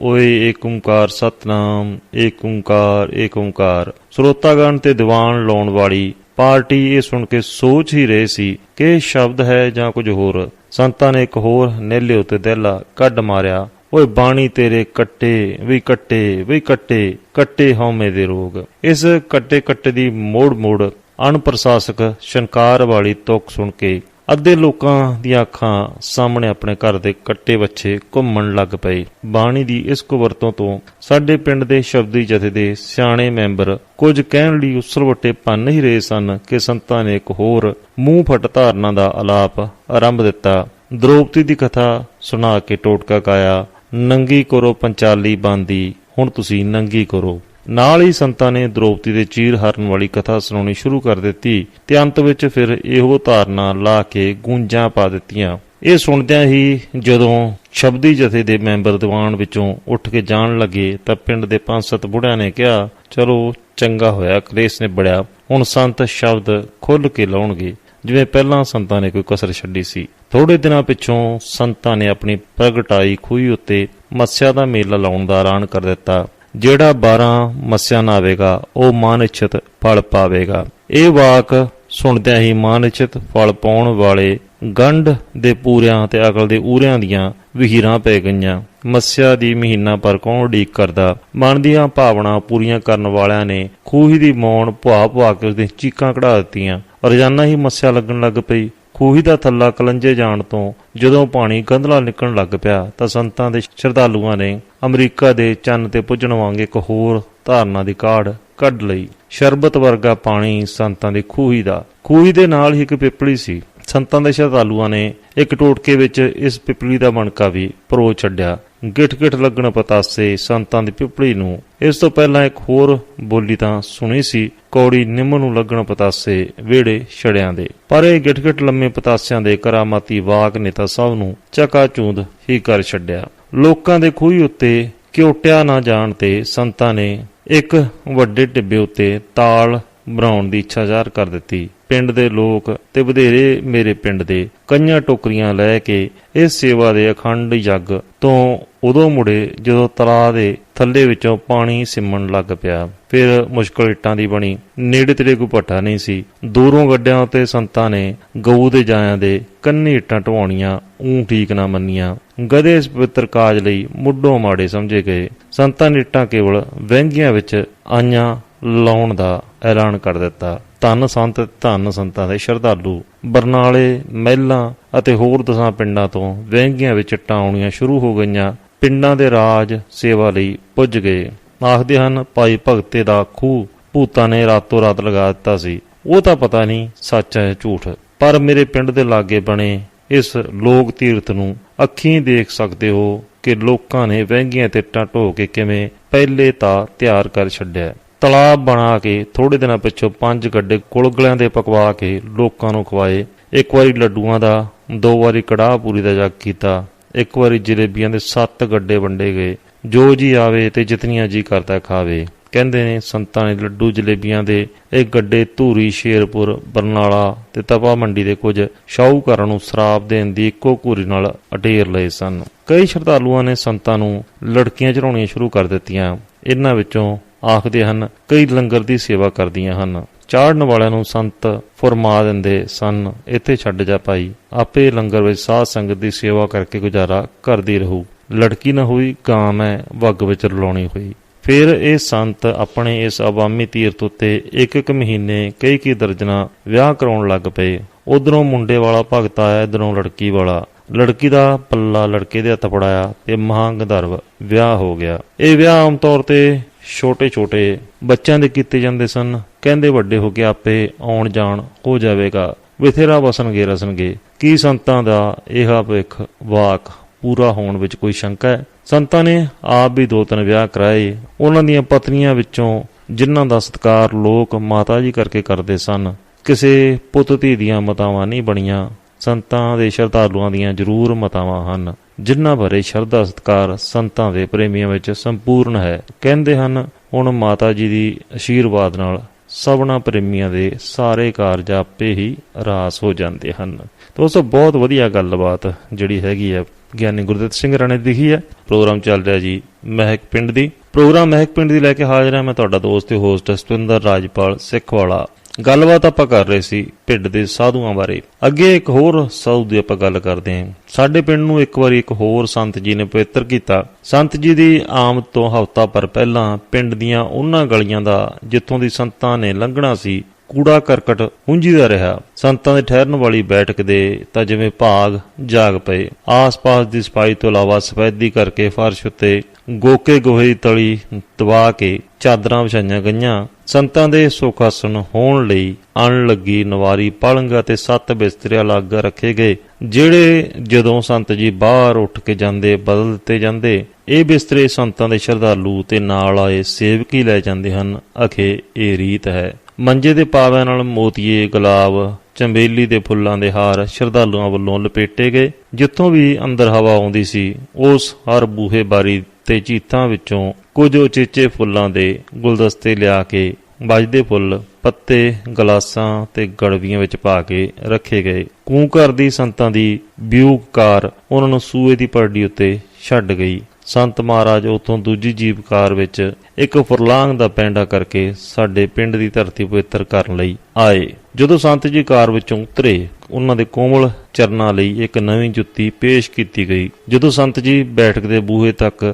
ਓਏ ਏਕ ਓੰਕਾਰ ਸਤਨਾਮ ਏਕ ਓੰਕਾਰ ਏਕ ਓੰਕਾਰ ਸਰੋਤਾਗਣ ਤੇ ਦੀਵਾਨ ਲਾਉਣ ਵਾਲੀ ਪਾਰਟੀ ਇਹ ਸੁਣ ਕੇ ਸੋਚ ਹੀ ਰਹੇ ਸੀ ਕਿ ਇਹ ਸ਼ਬਦ ਹੈ ਜਾਂ ਕੁਝ ਹੋਰ। ਸੰਤਾਂ ਨੇ ਇੱਕ ਹੋਰ ਨੇਲੇ ਉਤੇ ਦਹਿਲਾ ਕੱਢ ਮਾਰਿਆ। ਓਏ ਬਾਣੀ ਤੇਰੇ ਕੱਟੇ, ਵੀ ਕੱਟੇ ਵੀ ਕੱਟੇ ਕੱਟੇ ਹਉਮੈ ਦੇ ਰੋਗ। ਇਸ ਕੱਟੇ ਕੱਟੇ ਦੀ ਮੋੜ ਮੋੜ ਅਣਪ੍ਰਸ਼ਾਸਕ ਸ਼ੰਕਾਰ ਵਾਲੀ ਤੁਕ ਸੁਣ ਕੇ ਅੱਧੇ ਲੋਕਾਂ ਦੀਆਂ ਅੱਖਾਂ ਸਾਹਮਣੇ ਆਪਣੇ ਘਰ ਦੇ ਕੱਟੇ ਵੱਛੇ ਘੁੰਮਣ ਲੱਗ ਪਏ। ਬਾਣੀ ਦੀ ਇਸ ਕੁਵਰਤੋਂ ਤੋਂ ਸਾਡੇ ਪਿੰਡ ਦੇ ਸ਼ਬਦੀ ਜਥੇ ਦੇ ਸਿਆਣੇ ਮੈਂਬਰ ਕੁਝ ਕਹਿਣ ਲਈ ਉਸਲਵੱਟੇ ਪੰਨ ਹੀ ਰਹੇ ਸਨ ਕਿ ਸੰਤਾਂ ਨੇ ਇੱਕ ਹੋਰ ਮੂੰਹ ਫਟ ਧਾਰਨਾ ਦਾ ਆਲਾਪ ਆਰੰਭ ਦਿੱਤਾ। ਦ੍ਰੋਪਦੀ ਦੀ ਕਥਾ ਸੁਣਾ ਕੇ ਟੋਟਕਾ ਕਾਇਆ ਨੰਗੀ ਕਰੋ ਪੰਚਾਲੀ ਬਾਂਦੀ, ਹੁਣ ਤੁਸੀਂ ਨੰਗੀ ਕਰੋ। ਨਾਲ ਹੀ ਸੰਤਾਂ ਨੇ ਦ੍ਰੋਪਦੀ ਦੇ ਚੀਰ ਹਰਨ ਵਾਲੀ ਕਥਾ ਸੁਣਾਉਣੀ ਸ਼ੁਰੂ ਕਰ ਦਿੱਤੀ ਤੇ ਅੰਤ ਵਿੱਚ ਫਿਰ ਇਹੋ ਧਾਰਨਾ ਲਾ ਕੇ ਗੂੰਜਾਂ ਪਾ ਦਿੱਤੀਆਂ। ਇਹ ਸੁਣਦਿਆਂ ਹੀ ਜਦੋਂ ਸ਼ਬਦੀ ਜਥੇ ਦੇ ਮੈਂਬਰ ਦੀਵਾਨ ਵਿੱਚੋਂ ਉੱਠ ਕੇ ਜਾਣ ਲੱਗੇ ਤਾਂ ਪਿੰਡ ਦੇ ਪੰਜ ਸੱਤ ਬੁੜਿਆਂ ਨੇ ਕਿਹਾ, ਚਲੋ, ਚੰਗਾ ਹੋਇਆ, ਕਲੇਸ਼ ਨੇ ਬੜਿਆ ਹੁਣ ਸੰਤ ਸ਼ਬਦ ਖੁੱਲ ਕੇ ਲਾਉਣਗੇ। ਜਿਵੇਂ ਪਹਿਲਾਂ ਸੰਤਾਂ ਨੇ ਕੋਈ ਕਸਰ ਛੱਡੀ ਸੀ ਥੋੜੇ ਦਿਨਾਂ ਪਿੱਛੋਂ ਸੰਤਾਂ ਨੇ ਆਪਣੀ ਪ੍ਰਗਟਾਈ ਖੂਹੀ ਉੱਤੇ ਮੱਸਿਆ ਦਾ ਮੇਲਾ ਲਾਉਣ ਦਾ ਐਲਾਨ ਕਰ ਦਿੱਤਾ, ਜਿਹੜਾ 12 ਮੱਸਿਆ ਨਾਵੇਗਾ ਉਹ ਮਾਨਿਛਤ ਫਲ ਪਾਵੇਗਾ। ਇਹ ਵਾਕ ਸੁਣਦਿਆਂ ਹੀ ਮਾਨਿਛਤ ਫਲ ਪਾਉਣ ਵਾਲੇ ਗੰਢ ਦੇ ਪੂਰਿਆਂ ਤੇ ਅਕਲ ਦੇ ਊਰਿਆਂ ਦੀਆਂ ਵਿਹੀਰਾਂ ਪੈ ਗਈਆਂ। ਮੱਸਿਆ ਦੀ ਮਹੀਨਾ ਪਰ ਕੌਣ ਉਡੀਕ ਕਰਦਾ? ਮਨ ਦੀਆਂ ਭਾਵਨਾ ਪੂਰੀਆਂ ਕਰਨ ਵਾਲਿਆਂ ਨੇ ਖੂਹੀ ਦੀ ਮੌਣ ਭੁਆ ਭੁਆ ਕੇ ਉਸਦੇ ਚੀਕਾਂ ਕਢਾ ਦਿੱਤੀਆਂ। ਰੋਜ਼ਾਨਾ ਹੀ ਮੱਸਿਆ ਲੱਗਣ ਲੱਗ ਪਈ। ਖੂਹੀ ਦਾ ਥੱਲਾ ਕਲੰਜੇ ਜਾਣ ਤੋਂ ਜਦੋਂ ਪਾਣੀ ਗੰਧਲਾ ਨਿਕਲਣ ਲੱਗ ਪਿਆ ਤਾਂ ਸੰਤਾਂ ਦੇ ਸ਼ਰਧਾਲੂਆਂ ਨੇ ਅਮਰੀਕਾ ਦੇ ਚੰਨ ਤੇ ਪੁੱਜਣ ਵਾਂਗ ਇੱਕ ਹੋਰ ਧਾਰਨਾ ਦੀ ਕਾਢ ਕੱਢ ਲਈ। ਸ਼ਰਬਤ ਵਰਗਾ ਪਾਣੀ ਸੰਤਾਂ ਦੀ ਖੂਹੀ ਦਾ। ਖੂਹੀ ਦੇ ਨਾਲ ਹੀ ਇੱਕ ਪਿਪਲੀ ਸੀ। ਸੰਤਾਂ ਦੇ ਸ਼ਰਧਾਲੂਆਂ ਨੇ ਇੱਕ ਟੋਟਕੇ ਵਿੱਚ ਇਸ ਪਿਪਲੀ ਦਾ ਮਣਕਾ ਵੀ ਪਰੋ ਛੱਡਿਆ। ਗਿੱਠ-ਗਿੱਠ ਲੱਗਣ ਪਤਾਸੇ ਸੰਤਾਂ ਦੀ ਪਿਪੜੀ ਨੂੰ। ਇਸ ਤੋਂ ਪਹਿਲਾਂ ਇੱਕ ਹੋਰ ਬੋਲੀ ਤਾਂ ਸੁਣੀ ਸੀ, ਕੌੜੀ ਨਿੰਮ ਨੂੰ ਲੱਗਣ ਪਤਾਸੇ ਵੇੜੇ ਛੜਿਆਂ ਦੇ। ਪਰ ਇਹ ਗਿੱਠ-ਗਿੱਠ ਲੰਮੇ ਪਤਾਸਿਆਂ ਦੇ ਕਰਾਮਾਤੀ ਵਾਕ ਨੇ ਤਾਂ ਸਭ ਨੂੰ ਚਕਾਚੂੰਦ ਹੀ ਕਰ ਛੱਡਿਆ। ਲੋਕਾਂ ਦੇ ਖੂਹੀ ਉੱਤੇ ਕਿਉਟਿਆ ਨਾ ਜਾਣ ਤੇ ਸੰਤਾਂ ਨੇ ਇੱਕ ਵੱਡੇ ਟਿੱਬੇ ਉੱਤੇ ਤਾਲ ਬਣਾਉਣ ਦੀ ਇੱਛਾ ਜ਼ਾਹਰ ਕਰ ਦਿੱਤੀ। ਪਿੰਡ ਦੇ ਲੋਕ ਤੇ ਵਧੇਰੇ ਮੇਰੇ ਪਿੰਡ ਦੇ ਕਈਆਂ ਟੋਕਰੀਆਂ ਲੈ ਕੇ ਇਸ ਸੇਵਾ ਦੇ ਅਖੰਡ ਯੱਗ ਤੋਂ ਉਦੋਂ ਮੁੜੇ ਜਦੋਂ ਤਲਾਅ ਦੇ ਥੱਲੇ ਵਿੱਚੋਂ ਪਾਣੀ ਸਿਮਣ ਲੱਗ ਪਿਆ। ਫਿਰ ਮੁਸ਼ਕਲ ਇੱਟਾਂ ਦੀ ਬਣੀ। ਨੇੜੇ ਤੇੜੇ ਕੋਈ ਭੱਠਾ ਨਹੀਂ ਸੀ। ਦੂਰੋਂ ਗੱਡਿਆਂ ਉੱਤੇ ਸੰਤਾਂ ਨੇ ਗਊ ਦੇ ਜਾਇਆਂ ਦੇ ਕੰਨੀ ਇੱਟਾਂ ਢਵਾਉਣੀਆਂ, ਊਂ ਠੀਕ ਨਾ ਮੰਨੀਆਂ। ਗਧੇ ਇਸ ਪਵਿੱਤਰ ਕਾਜ ਲਈ ਮੁੱਢੋਂ ਮਾੜੇ ਸਮਝੇ ਗਏ। ਸੰਤਾਂ ਨੇ ਇੱਟਾਂ ਕੇਵਲ ਵਹਿੰਗੀਆਂ ਵਿੱਚ ਆਈਆਂ ਲਾਉਣ ਦਾ ਐਲਾਨ ਕਰ ਦਿੱਤਾ। ਧੰਨ ਸੰਤ, ਧੰਨ ਸੰਤਾਂ ਦੇ ਸ਼ਰਧਾਲੂ, ਬਰਨਾਲੇ, ਮਹਿਲਾਂ ਅਤੇ ਹੋਰ ਦਸਾਂ ਪਿੰਡਾਂ ਤੋਂ ਵਹਿੰਗੀਆਂ ਵਿੱਚ ਇੱਟਾਂ ਆਉਣੀਆਂ ਸ਼ੁਰੂ ਹੋ ਗਈਆਂ। ਪਿੰਡਾਂ ਦੇ ਰਾਜ ਸੇਵਾ ਲਈ ਪੁੱਜ ਗਏ। ਆਖਦੇ ਹਨ, ਭਾਈ ਭਗਤੇ ਦਾ ਖੂਹ ਭੂਤਾਂ ਨੇ ਰਾਤੋਂ ਰਾਤ ਲਗਾ ਦਿੱਤਾ ਸੀ। ਉਹ ਤਾਂ ਪਤਾ ਨਹੀਂ ਸੱਚ ਹੈ ਝੂਠ। ਪਰ ਮੇਰੇ ਪਿੰਡ ਦੇ ਲਾਗੇ ਬਣੇ ਇਸ ਲੋਕ ਤੀਰਥ ਨੂੰ ਅੱਖੀਂ ਦੇਖ ਸਕਦੇ ਹੋ ਕਿ ਲੋਕਾਂ ਨੇ ਵਹਿੰਗੀਆਂ ਤੇ ਇੱਟਾਂ ਢੋ ਕੇ ਕਿਵੇਂ ਪਹਿਲੇ ਤਾਂ ਤਿਆਰ ਕਰ ਛੱਡਿਆ ਤਲਾਬ ਬਣਾ ਕੇ ਥੋੜੇ ਦਿਨਾਂ ਪਿੱਛੋਂ ਪੰਜ ਗੱਡੇ ਕੁਲਗਲਿਆਂ ਦੇ ਪਕਵਾ ਕੇ ਲੋਕਾਂ ਨੂੰ ਖਵਾਏ। ਇੱਕ ਵਾਰੀ ਲੱਡੂਆਂ ਦਾ, ਦੋ ਵਾਰੀ ਕੜਾਹ ਪੂਰੀ ਦਾ ਜੱਗ ਕੀਤਾ। ਇੱਕ ਵਾਰੀ ਜਲੇਬੀਆਂ ਦੇ ਸੱਤ ਗੱਡੇ ਵੰਡੇ ਗਏ। ਜੋ ਜੀ ਆਵੇ ਤੇ ਜਿਤਨੀਆਂ ਜੀ ਕਰਦਾ ਖਾਵੇ। ਕਹਿੰਦੇ ਨੇ, ਸੰਤਾਂ ਨੇ ਲੱਡੂ ਜਲੇਬੀਆਂ ਦੇ ਇਹ ਗੱਡੇ ਧੂਰੀ, ਸ਼ੇਰਪੁਰ, ਬਰਨਾਲਾ ਤੇ ਤਪਾ ਮੰਡੀ ਦੇ ਕੁਝ ਸ਼ਾਹੂਕਾਰਾਂ ਨੂੰ ਸ਼ਰਾਬ ਦੇਣ ਦੀ ਇੱਕੋ ਘੂਰੀ ਨਾਲ ਅਟੇਰ ਲਏ ਸਨ। ਕਈ ਸ਼ਰਧਾਲੂਆਂ ਨੇ ਸੰਤਾਂ ਨੂੰ ਲੜਕੀਆਂ ਚੜਾਉਣੀਆਂ ਸ਼ੁਰੂ ਕਰ ਦਿੱਤੀਆਂ। ਇਹਨਾਂ ਵਿੱਚੋਂ ਆਖਦੇ ਹਨ, ਕਈ ਲੰਗਰ ਦੀ ਸੇਵਾ ਕਰਦੀਆਂ ਹਨ। ਚਾੜਨ ਵਾਲਿਆਂ ਨੂੰ ਸੰਤ ਫਰਮਾ ਦਿੰਦੇ ਸਨ, ਇੱਥੇ ਛੱਡ ਜਾ ਭਾਈ, ਆਪੇ ਲੰਗਰ ਵਿੱਚ ਸਾਧ ਸੰਗਤ ਦੀ ਸੇਵਾ ਕਰਕੇ ਗੁਜ਼ਾਰਾ ਕਰਦੀ ਰਹੂ। ਲੜਕੀ ਨਾ ਹੋਈ, ਗਾਂ ਮੈਂ ਵੱਗ ਵਿੱਚ ਰਲਾਉਣੀ ਹੋਈ। ਫਿਰ ਇਹ ਸੰਤ ਆਪਣੇ ਇਸ ਆਵਾਮੀ ਤੀਰਥ ਉੱਤੇ ਇੱਕ ਇੱਕ ਮਹੀਨੇ ਕਈ ਕਈ ਦਰਜਨਾ ਵਿਆਹ ਕਰਾਉਣ ਲੱਗ ਪਏ। ਉਧਰੋਂ ਮੁੰਡੇ ਵਾਲਾ ਭਗਤ ਆਇਆ, ਇਧਰੋਂ ਲੜਕੀ ਵਾਲਾ। ਲੜਕੀ ਦਾ ਪੱਲਾ ਲੜਕੇ ਦੇ ਹੱਥ ਪੜਾਇਆ ਤੇ ਮਹਾਂਗੰਧਰਵ ਵਿਆਹ ਹੋ ਗਿਆ। ਇਹ ਵਿਆਹ ਆਮ ਤੌਰ ਤੇ ਛੋਟੇ ਛੋਟੇ ਬੱਚਿਆਂ ਦੇ ਕੀਤੇ ਜਾਂਦੇ ਸਨ। ਕਹਿੰਦੇ ਵੱਡੇ ਹੋ ਕੇ ਆਪੇ ਆਉਣ ਜਾਣ ਹੋ ਜਾਵੇਗਾ। ਵਿਥੇਰਾ ਵਸਣਗੇ, ਰਸਣਗੇ। ਕੀ ਸੰਤਾਂ ਦਾ ਇਹ ਭਵਿੱਖ ਵਾਕ ਪੂਰਾ ਹੋਣ ਵਿੱਚ ਕੋਈ ਸ਼ੰਕਾ ਹੈ? ਸੰਤਾਂ ਨੇ ਆਪ ਵੀ ਦੋ ਤਿੰਨ ਵਿਆਹ ਕਰਾਏ। ਉਹਨਾਂ ਦੀਆਂ ਪਤਨੀਆਂ ਵਿੱਚੋਂ ਜਿਨ੍ਹਾਂ ਦਾ ਸਤਕਾਰ ਲੋਕ ਮਾਤਾ ਜੀ ਕਰਕੇ ਕਰਦੇ ਸਨ, ਕਿਸੇ ਪੁੱਤ ਧੀ ਦੀਆਂ ਮਤਾਵਾਂ ਨਹੀਂ ਬਣੀਆਂ। ਸੰਤਾਂ ਦੇ ਸ਼ਰਧਾਲੂਆਂ ਦੀਆਂ ਜ਼ਰੂਰ ਮਤਾਵਾਂ ਹਨ। ਜਿਨ੍ਹਾਂ ਬਾਰੇ ਸ਼ਰਧਾ, ਸਤਕਾਰ, ਸੰਤਾਂ ਦੇ ਪ੍ਰੇਮੀਆਂ ਵਿੱਚ ਸੰਪੂਰਨ ਹੈ, ਕਹਿੰਦੇ ਹਨ, ਹੁਣ ਮਾਤਾ ਜੀ ਦੀ ਅਸ਼ੀਰਵਾਦ ਨਾਲ ਸਭਨਾ ਪ੍ਰੇਮੀਆਂ ਦੇ ਸਾਰੇ ਕਾਰਜ ਆਪੇ ਹੀ ਰਾਸ ਹੋ ਜਾਂਦੇ ਹਨ। ਦੋਸਤੋ, ਬਹੁਤ ਵਧੀਆ ਗੱਲਬਾਤ ਜਿਹੜੀ ਹੈਗੀ ਹੈ, ਗਿਆਨੀ ਗੁਰਦਿੱਤ ਸਿੰਘ ਰਾਣੇ ਦਿਖੀ ਹੈ ਪ੍ਰੋਗਰਾਮ ਚੱਲ ਰਿਹਾ ਜੀ ਮਹਿਕ ਪਿੰਡ ਦੀ। ਪ੍ਰੋਗਰਾਮ ਮਹਿਕ ਪਿੰਡ ਦੀ ਲੈ ਕੇ ਹਾਜ਼ਰ ਹਾਂ ਮੈਂ ਤੁਹਾਡਾ ਦੋਸਤ ਤੇ ਹੋਸਟ ਸਤਿੰਦਰ ਰਾਜਪਾਲ ਸਿੱਖਵਾਲਾ। ਗੱਲਬਾਤ ਆਪਾਂ ਕਰ ਰਹੇ ਸੀ ਪਿੰਡ ਦੇ ਸਾਧੂਆਂ ਬਾਰੇ। ਅੱਗੇ ਇੱਕ ਹੋਰ ਸਾਧੂ ਦੀ ਆਪਾਂ ਗੱਲ ਕਰਦੇ ਹਾਂ। ਸਾਡੇ ਪਿੰਡ ਨੂੰ ਇੱਕ ਵਾਰੀ ਇੱਕ ਹੋਰ ਸੰਤ ਜੀ ਨੇ ਪਵਿੱਤਰ ਕੀਤਾ। ਸੰਤ ਜੀ ਦੀ ਆਮਦ ਤੋਂ ਹਫ਼ਤਾ ਪਰ ਪਹਿਲਾਂ ਪਿੰਡ ਦੀਆਂ ਉਹਨਾਂ ਗਲੀਆਂ ਦਾ ਜਿੱਥੋਂ ਦੀ ਸੰਤਾਂ ਨੇ ਲੰਘਣਾ ਸੀ, ਕੂੜਾ ਕਰਕਟ ਹੁੰਜੀਦਾ ਰਿਹਾ। ਸੰਤਾਂ ਦੇ ਠਹਿਰਨ ਵਾਲੀ ਬੈਠਕ ਦੇ ਤਾਂ ਜਿਵੇਂ ਭਾਗ ਜਾਗ ਪਏ। ਆਸ-ਪਾਸ ਦੀ ਸਫ਼ਾਈ ਤੋਂ ਇਲਾਵਾ ਸਫੈਦੀ ਕਰਕੇ ਫਰਸ਼ ਉੱਤੇ ਗੋਕੇ ਗੋਹੇ ਤਲੀ ਦਬਾ ਕੇ ਚਾਦਰਾਂ ਵਿਛਾਈਆਂ ਗਈਆਂ। ਸੰਤਾਂ ਦੇ ਸੁਖਾਸਨ ਹੋਣ ਲਈ ਅਣ ਲੱਗੀ ਨਵਾਰੀ ਪਲੰਗ ਅਤੇ ਸੱਤ ਬਿਸਤਰੇ ਅਲੱਗ ਰੱਖੇ ਗਏ, ਜਿਹੜੇ ਜਦੋਂ ਸੰਤ ਜੀ ਬਾਹਰ ਉੱਠ ਕੇ ਜਾਂਦੇ, ਬਦਲ ਦਿੱਤੇ ਜਾਂਦੇ, ਇਹ ਬਿਸਤਰੇ ਸੰਤਾਂ ਦੇ ਸ਼ਰਧਾਲੂ ਤੇ ਨਾਲ ਆਏ ਸੇਵਕ ਹੀ ਲੈ ਜਾਂਦੇ ਹਨ। ਅਖੇ, ਇਹ ਰੀਤ ਹੈ। ਮੰਜੇ ਦੇ ਪਾਵਿਆਂ ਨਾਲ ਮੋਤੀਏ ਗੁਲਾਬ ਚੰਬੇਲੀ ਦੇ ਫੁੱਲਾਂ ਦੇ ਹਾਰ ਸ਼ਰਧਾਲੂਆਂ ਵੱਲੋਂ ਲਪੇਟੇ ਗਏ। ਜਿੱਥੋਂ ਵੀ ਅੰਦਰ ਹਵਾ ਆਉਂਦੀ ਸੀ, ਉਸ ਹਰ ਬੂਹੇ ਬਾਰੀ ਤੇ ਚੀਤਾਂ ਵਿੱਚੋਂ ਕੁਝ ਉਚੇਚੇ ਫੁੱਲਾਂ ਦੇ ਗੁਲਦਸਤੇ ਲਿਆ ਕੇ ਵੱਜਦੇ ਫੁੱਲ ਪੱਤੇ, ਗਲਾਸਾਂ ਤੇ ਗੜਵੀਆਂ ਵਿੱਚ ਪਾ ਕੇ ਰੱਖੇ ਗਏ। ਕੂੰਕਰ ਦੀ ਸੰਤਾਂ ਦੀ ਬਿਊਕਾਰ ਉਹਨਾਂ ਨੂੰ ਸੂਏ ਦੀ ਪਰਡੀ ਉੱਤੇ ਛੱਡ ਗਈ। ਸੰਤ ਮਹਾਰਾਜ ਉਥੋਂ ਦੂਜੀ ਜੀਵਕਾਰ ਵਿੱਚ ਇੱਕ ਫੁਰਲਾਂਗ ਦਾ ਪੈਂਡਾ ਕਰਕੇ ਸਾਡੇ ਪਿੰਡ ਦੀ ਧਰਤੀ ਪਵਿੱਤਰ ਕਰਨ ਲਈ ਆਏ। ਜਦੋਂ ਸੰਤ ਜੀ ਕਾਰ ਵਿੱਚੋਂ ਉਤਰੇ ਉਹਨਾਂ ਦੇ ਕੋਮਲ ਚਰਨਾਂ ਲਈ ਇੱਕ ਨਵੀਂ ਜੁੱਤੀ ਪੇਸ਼ ਕੀਤੀ ਗਈ, ਜਦੋਂ ਸੰਤ ਜੀ ਬੈਠਕ ਦੇ ਬੂਹੇ ਤੱਕ